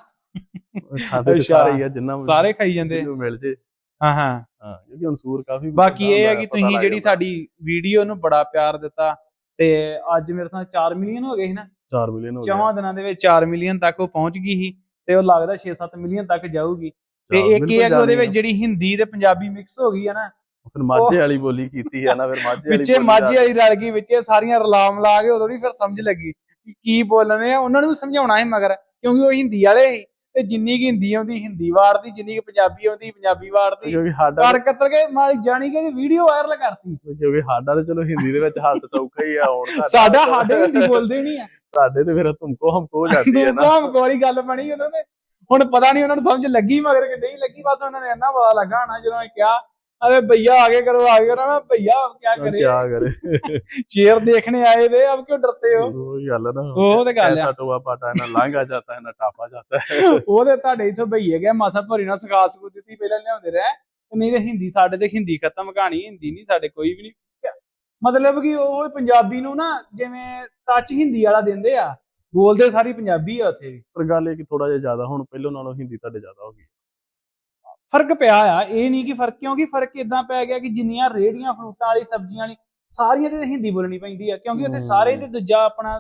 ਖਾਂਦੇ ਤੇ। ਸਾਰੇ ਹੀ ਆ ਜਿੰਨਾ ਸਾਰੇ ਖਾਈ ਜਾਂਦੇ। ਜਿਹਨੂੰ ਮਿਲ ਜੇ। ਹਾਂ ਹਾਂ। ਹਾਂ ਕਿਉਂਕਿ ਅਨਸੂਰ ਕਾਫੀ ਬਾਕੀ ਇਹ ਹੈ ਕਿ ਤੁਸੀਂ ਜਿਹੜੀ। ਸਾਡੀ ਵੀਡੀਓ ਨੂੰ ਬੜਾ ਪਿਆਰ ਦਿੱਤਾ ਤੇ ਅੱਜ ਮੇਰੇ ਤਾਂ 4 ਮਿਲੀਅਨ ਹੋ ਗਏ ਸੀ ਨਾ। 4 ਮਿਲੀਅਨ ਹੋ ਚੌਵਾਂ ਦਿਨਾਂ ਦੇ ਵਿੱਚ 4 ਮਿਲੀਅਨ ਤੱਕ ਉਹ ਪਹੁੰਚ ਗਈ ਸੀ ਤੇ ਉਹ ਲੱਗਦਾ 6-7 ਮਿਲੀਅਨ ਤੱਕ ਜਾਊਗੀ। ਤੇ ਇੱਕ ਇਹ ਹੈ ਕਿ ਉਹਦੇ ਵਿੱਚ ਜਿਹੜੀ ਹਿੰਦੀ ਤੇ ਪੰਜਾਬੀ ਮਿਕਸ ਹੋ ਗਈ ਹੈ ਨਾ ਫਿਰ ਮਾਝੇ ਵਾਲੀ ਬੋਲੀ ਕੀਤੀ ਹੈ ਨਾ ਫਿਰ ਮਾਝੇ ਵਾਲੀ ਵਿੱਚੇ ਮਾਝੀ ਦਾ- ਵਾਲੀ ਰਲ ਗਈ ਵਿੱਚੇ ਸਾਰੀਆਂ ਰਲਾਮ ਲਾ ਕੇ ਉਦੋਂ ਨਹੀਂ ਫਿਰ ਸਮਝ ਲੱਗੀ ਕਿ ਕੀ ਬੋਲਣੇ ਆ। ਉਹਨਾਂ ਨੂੰ ਸਮਝਾਉਣਾ ਹੈ ਮਗਰ ਕਿਉਂਕਿ ਉਹ ਹਿੰਦੀ ਵਾਲੇ ਸੀ ਤੇ ਜਿੰਨੀ ਕੀ ਹਿੰਦੀ ਆਉਂਦੀ ਹਿੰਦੀ ਵਾਰਦੀ ਜਿੰਨੀ ਕੀ ਪੰਜਾਬੀ ਆਉਂਦੀ ਪੰਜਾਬੀ ਵਾਰਦੀ। ਕਿਉਂਕਿ ਸਾਡਾ ਕਰ ਕਤਰ ਕੇ ਮਾਲੀ ਜਾਣੀ ਕਿ ਵੀਡੀਓ ਵਾਇਰਲ ਕਰਤੀ। ਕਿਉਂਕਿ ਸਾਡਾ ਤੇ ਚਲੋ ਹਿੰਦੀ ਦੇ ਵਿੱਚ ਹੱਥ ਸੌਖਾ ਹੀ ਆ ਹੁਣ ਸਾਡਾ ਸਾਡੇ ਹਿੰਦੀ ਬੋਲਦੇ ਨਹੀਂ ਆ। ਤੁਹਾਡੇ ਤੇ ਫਿਰ ਤੁਮਕੋ ਹਮਕੋ ਜਾਂਦੀ ਹੈ ਨਾ। ਦੁਕਾਮ ਕੋਲੀ ਗੱਲ ਬਣੀ ਉਹਨਾਂ ਨੇ ਹੁਣ ਪਤਾ ਨਹੀਂ ਉਹਨਾਂ ਨੂੰ ਸਮਝ ਲੱਗੀ ਮਗਰ ਕਿ ਨਹੀਂ ਲੱਗੀ ਬਸ ਉਹਨਾਂ ਨੇ ਇੰਨਾ ਪਤਾ ਲੱਗਾ ਹੋਣਾ ਜਦੋਂ ਇਹ ਕਿਹਾ ਅਰੇ ਭਈਆ आगे करो आगे करो मैं भैया अब क्या ਤਾਂ करे ਕਿਆ ਕਰੇ शेर देखने आए थे अब क्यों डरते हो ਉਹ ਗੱਲ ਨਾ ਉਹ ਤੇ ਗੱਲ ਆ ਐਸਾ ਟੋਆ ਪਾਟਾ ਨਾ ਲਾਂਘਾ ਜਾਂਦਾ ਹੈ ਨਾ ਟਾਪਾ ਜਾਂਦਾ [laughs] ਹੈ ਉਹਦੇ ਤੁਹਾਡੇ ਇਥੋਂ ਭਈਏ ਗਏ ਮਾਸਾ ਭਰੀ ਨਾਲ ਸਕਾ ਸਕੂ ਦਿੱਤੀ ਪਹਿਲਾਂ ਲਿਆਉਂਦੇ ਰਹੇ ਤੇ ਨਹੀਂ ਤੇ ਹਿੰਦੀ ਸਾਡੇ ਤੇ ਹਿੰਦੀ ਖਤਮ ਕਹਾਣੀ ਹਿੰਦੀ ਨਹੀਂ ਸਾਡੇ ਕੋਈ ਵੀ ਨਹੀਂ ਮਤਲਬ ਕਿ ਉਹ ਪੰਜਾਬੀ ਨੂੰ ਨਾ ਜਿਵੇਂ ਟੱਚ ਹਿੰਦੀ ਵਾਲਾ ਦਿੰਦੇ ਆ ਬੋਲਦੇ ਸਾਰੀ ਪੰਜਾਬੀ ਆ ਉੱਥੇ ਵੀ ਪਰ ਗੱਲ ਇਹ ਕਿ ਥੋੜਾ ਜਿਹਾ ਜ਼ਿਆਦਾ ਹੁਣ ਪਹਿਲੋਂ ਨਾਲੋਂ ਹਿੰਦੀ ਤੁਹਾਡੇ ਜ਼ਿਆਦਾ ਹੋ ਗਈ ਫ਼ਰਕ ਪਿਆ ਆ ਇਹ ਨਹੀਂ ਕਿ ਫ਼ਰਕ ਕਿਉਂਕਿ ਫ਼ਰਕ ਇਦਾਂ ਪੈ ਗਿਆ ਕਿ ਜਿੰਨੀਆਂ ਰੇੜੀਆਂ ਫਰੂਟਾਂ ਵਾਲੀ ਸਬਜ਼ੀਆਂ ਵਾਲੀ ਸਾਰੀਆਂ ਤੇ ਹਿੰਦੀ ਬੋਲਣੀ ਪੈਂਦੀ ਆ ਕਿਉਂਕਿ ਉੱਥੇ ਸਾਰੇ ਤੇ ਦੂਜਾ ਆਪਣਾ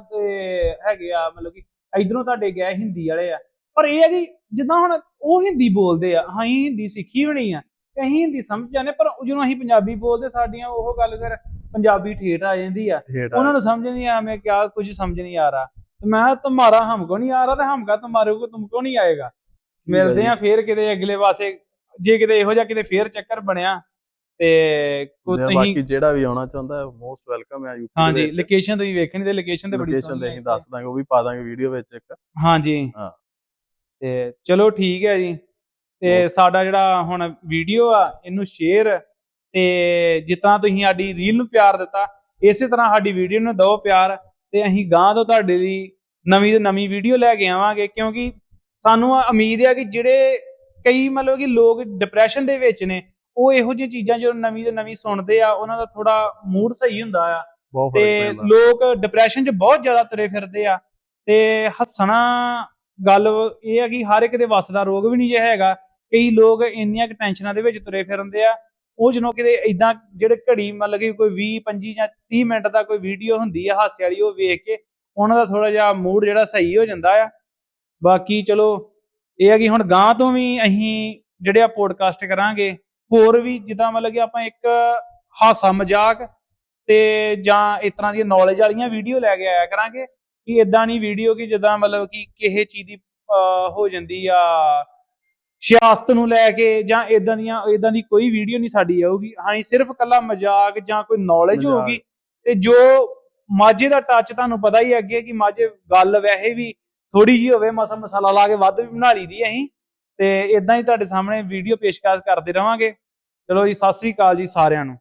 ਹੈਗੇ ਆ ਮਤਲਬ ਕਿ ਇਧਰੋਂ ਤੁਹਾਡੇ ਗਏ ਹਿੰਦੀ ਵਾਲੇ ਆ। ਪਰ ਇਹ ਹੈ ਕਿ ਜਿੱਦਾਂ ਹੁਣ ਉਹ ਹਿੰਦੀ ਬੋਲਦੇ ਆ ਹਾਂ ਹਿੰਦੀ ਸਿੱਖੀ ਹੋਣੀ ਆ ਅਸੀਂ ਹਿੰਦੀ ਸਮਝ ਜਾਂਦੇ ਪਰ ਜਦੋਂ ਅਸੀਂ ਪੰਜਾਬੀ ਬੋਲਦੇ ਸਾਡੀਆਂ ਉਹ ਗੱਲ ਫਿਰ ਪੰਜਾਬੀ ਠੇਠ ਆ ਜਾਂਦੀ ਆ। ਉਹਨਾਂ ਨੂੰ ਸਮਝ ਨਹੀਂ ਆ ਮੈਂ ਕਿਹਾ ਕੁਝ ਸਮਝ ਨਹੀਂ ਆ ਰਹਾ। ਤੇ ਮੈਂ ਤੁਹਾਡਾ ਹਮਕੋ ਨਹੀਂ ਆ ਰਹਾ ਤੇ ਹਮਕਾ ਤੁਹਾਡੇ ਕੋ ਤੁਮਕੋ ਨਹੀਂ ਆਏਗਾ? ਮਿਲਦੇ ਆ ਫੇਰ ਕਿਤੇ ਅਗਲੇ ਪਾਸੇ ਜੇ ਕਿਤੇ ਇਹੋ ਜਿਹਾ ਕਿਤੇ ਫੇਰ ਚੱਕਰ ਬਣਿਆ ਤੇ ਕੋ ਤੁਸੀਂ ਬਾਕੀ ਜਿਹੜਾ ਵੀ ਆਉਣਾ ਚਾਹੁੰਦਾ ਮੋਸਟ ਵੈਲਕਮ ਹੈ ਯੂਪੀ ਹਾਂਜੀ ਲੋਕੇਸ਼ਨ ਤੁਸੀਂ ਵੇਖਣੀ ਤੇ ਲੋਕੇਸ਼ਨ ਤੇ ਬੜੀ ਲੋਕੇਸ਼ਨ ਤੇ ਅਸੀਂ ਦੱਸ ਦਾਂਗੇ ਉਹ ਵੀ ਪਾ ਦਾਂਗੇ ਵੀਡੀਓ ਵਿੱਚ ਇੱਕ। ਹਾਂਜੀ। ਹਾਂ। ਤੇ ਚਲੋ ਠੀਕ ਹੈ ਜੀ। ਤੇ. ਸਾਡਾ ਜਿਹੜਾ ਹੁਣ ਵੀਡੀਓ ਆ ਇਹਨੂੰ ਸ਼ੇਅਰ ਤੇ ਜਿੱਦਾਂ ਤੁਸੀਂ ਸਾਡੀ ਰੀਲ ਨੂੰ ਪਿਆਰ ਦਿੱਤਾ ਇਸੇ ਤਰ੍ਹਾਂ ਸਾਡੀ ਵੀਡੀਓ ਨੂੰ ਦਿਓ ਪਿਆਰ ਤੇ ਅਸੀਂ ਗਾਂ ਤੋਂ ਤੁਹਾਡੇ ਲਈ ਨਵੀਂ ਤੋਂ ਨਵੀਂ ਵੀਡੀਓ ਲੈ ਕੇ ਆਵਾਂਗੇ ਕਿਉਂਕਿ ਸਾਨੂੰ ਉਮੀਦ ਹੈ ਕਿ ਜਿਹੜੇ ਕਈ ਮਤਲਬ ਕਿ ਲੋਕ ਡਿਪਰੈਸ਼ਨ ਦੇ ਵਿੱਚ ਨੇ ਉਹ ਇਹੋ ਜਿਹੀਆਂ ਚੀਜ਼ਾਂ ਜਦੋਂ ਨਵੀਂ ਤੋਂ ਨਵੀਂ ਸੁਣਦੇ ਆ ਉਹਨਾਂ ਦਾ ਥੋੜਾ ਮੂਡ ਸਹੀ ਹੁੰਦਾ ਆ। ਬਹੁਤ ਤੇ ਲੋਕ ਡਿਪਰੈਸ਼ਨ 'ਚ ਬਹੁਤ ਜ਼ਿਆਦਾ ਤੁਰੇ ਫਿਰਦੇ ਆ। ਤੇ ਹੱਸਣਾ ਗੱਲ ਇਹ ਹੈ ਕਿ ਹਰ ਇੱਕ ਦੇ ਵੱਸ ਦਾ ਰੋਗ ਵੀ ਨਹੀਂ ਜੇ ਹੈਗਾ। ਕਈ ਲੋਕ ਇੰਨੀਆਂ ਕਿ ਟੈਨਸ਼ਨਾਂ ਦੇ ਵਿੱਚ ਤੁਰੇ ਫਿਰਦੇ ਆ। ਉਹ ਜਦੋਂ ਕਿਤੇ ਇਦਾਂ ਜਿਹੜੇ ਘੜੀ ਮਤਲਬ ਕਿ ਕੋਈ 20 25 ਜਾਂ 30 ਮਿੰਟ ਦਾ ਕੋਈ ਵੀਡੀਓ ਹੁੰਦੀ ਆ ਹਾਸੇ ਵਾਲੀ ਉਹ ਵੇਖ ਕੇ ਉਹਨਾਂ ਦਾ ਥੋੜਾ ਜਿਹਾ ਮੂਡ ਜਿਹੜਾ ਸਹੀ ਹੋ ਜਾਂਦਾ ਆ। ਬਾਕੀ ਚਲੋ ਇਹ ਹੈ ਕਿ ਹੁਣ ਗਾਂ ਤੋਂ ਵੀ ਅਸੀਂ ਜਿਹੜੇ ਆ ਪੋਡਕਾਸਟ ਕਰਾਂਗੇ ਹੋਰ ਵੀ ਜਿੱਦਾਂ ਮਤਲਬ ਕਿ ਆਪਾਂ ਇੱਕ ਹਾਸਾ ਮਜ਼ਾਕ ਤੇ ਜਾਂ ਇਸ ਤਰ੍ਹਾਂ ਦੀਆਂ ਨੌਲੇਜ ਵਾਲੀਆਂ ਵੀਡੀਓ ਲੈ ਕੇ ਆਇਆ ਕਰਾਂਗੇ ਕਿ ਇਦਾਂ ਨਹੀਂ ਵੀਡੀਓ ਕਿ ਜਿੱਦਾਂ ਮਤਲਬ ਕਿ ਕਿਸੇ ਚੀਜ਼ ਦੀ ਹੋ ਜਾਂਦੀ ਆ ਸਿਆਸਤ ਨੂੰ ਲੈ ਕੇ ਜਾਂ ਇਦਾਂ ਦੀਆਂ ਇਦਾਂ ਦੀ ਕੋਈ ਵੀਡੀਓ ਨਹੀਂ ਸਾਡੀ ਆਊਗੀ ਹਾਂਜੀ ਸਿਰਫ ਕੱਲਾ ਮਜ਼ਾਕ ਜਾਂ ਕੋਈ ਨੌਲੇਜ। ਹੋਊਗੀ ਤੇ ਜੋ ਮਾਝੇ ਦਾ ਟੱਚ ਤੁਹਾਨੂੰ ਪਤਾ ਹੀ ਹੈ ਅੱਗੇ ਕਿ ਮਾਝੇ ਗੱਲ ਵੈਸੇ ਵੀ ਥੋੜੀ ਜੀ ਹੋਵੇ, ਮਸਾ ਮਸਾਲਾ ਲਾ ਕੇ ਵੱਧ ਵੀ ਬਣਾ ਲਈਦੀ ਅਸੀਂ। ਤੇ ਇਦਾਂ ਹੀ ਤੁਹਾਡੇ ਸਾਹਮਣੇ ਵੀਡੀਓ ਪੇਸ਼ਕਸ਼ ਕਰਦੇ ਰਵਾਂਗੇ। ਚਲੋ ਜੀ, ਸਤਿ ਸ੍ਰੀ ਅਕਾਲ ਜੀ ਸਾਰਿਆਂ ਨੂੰ।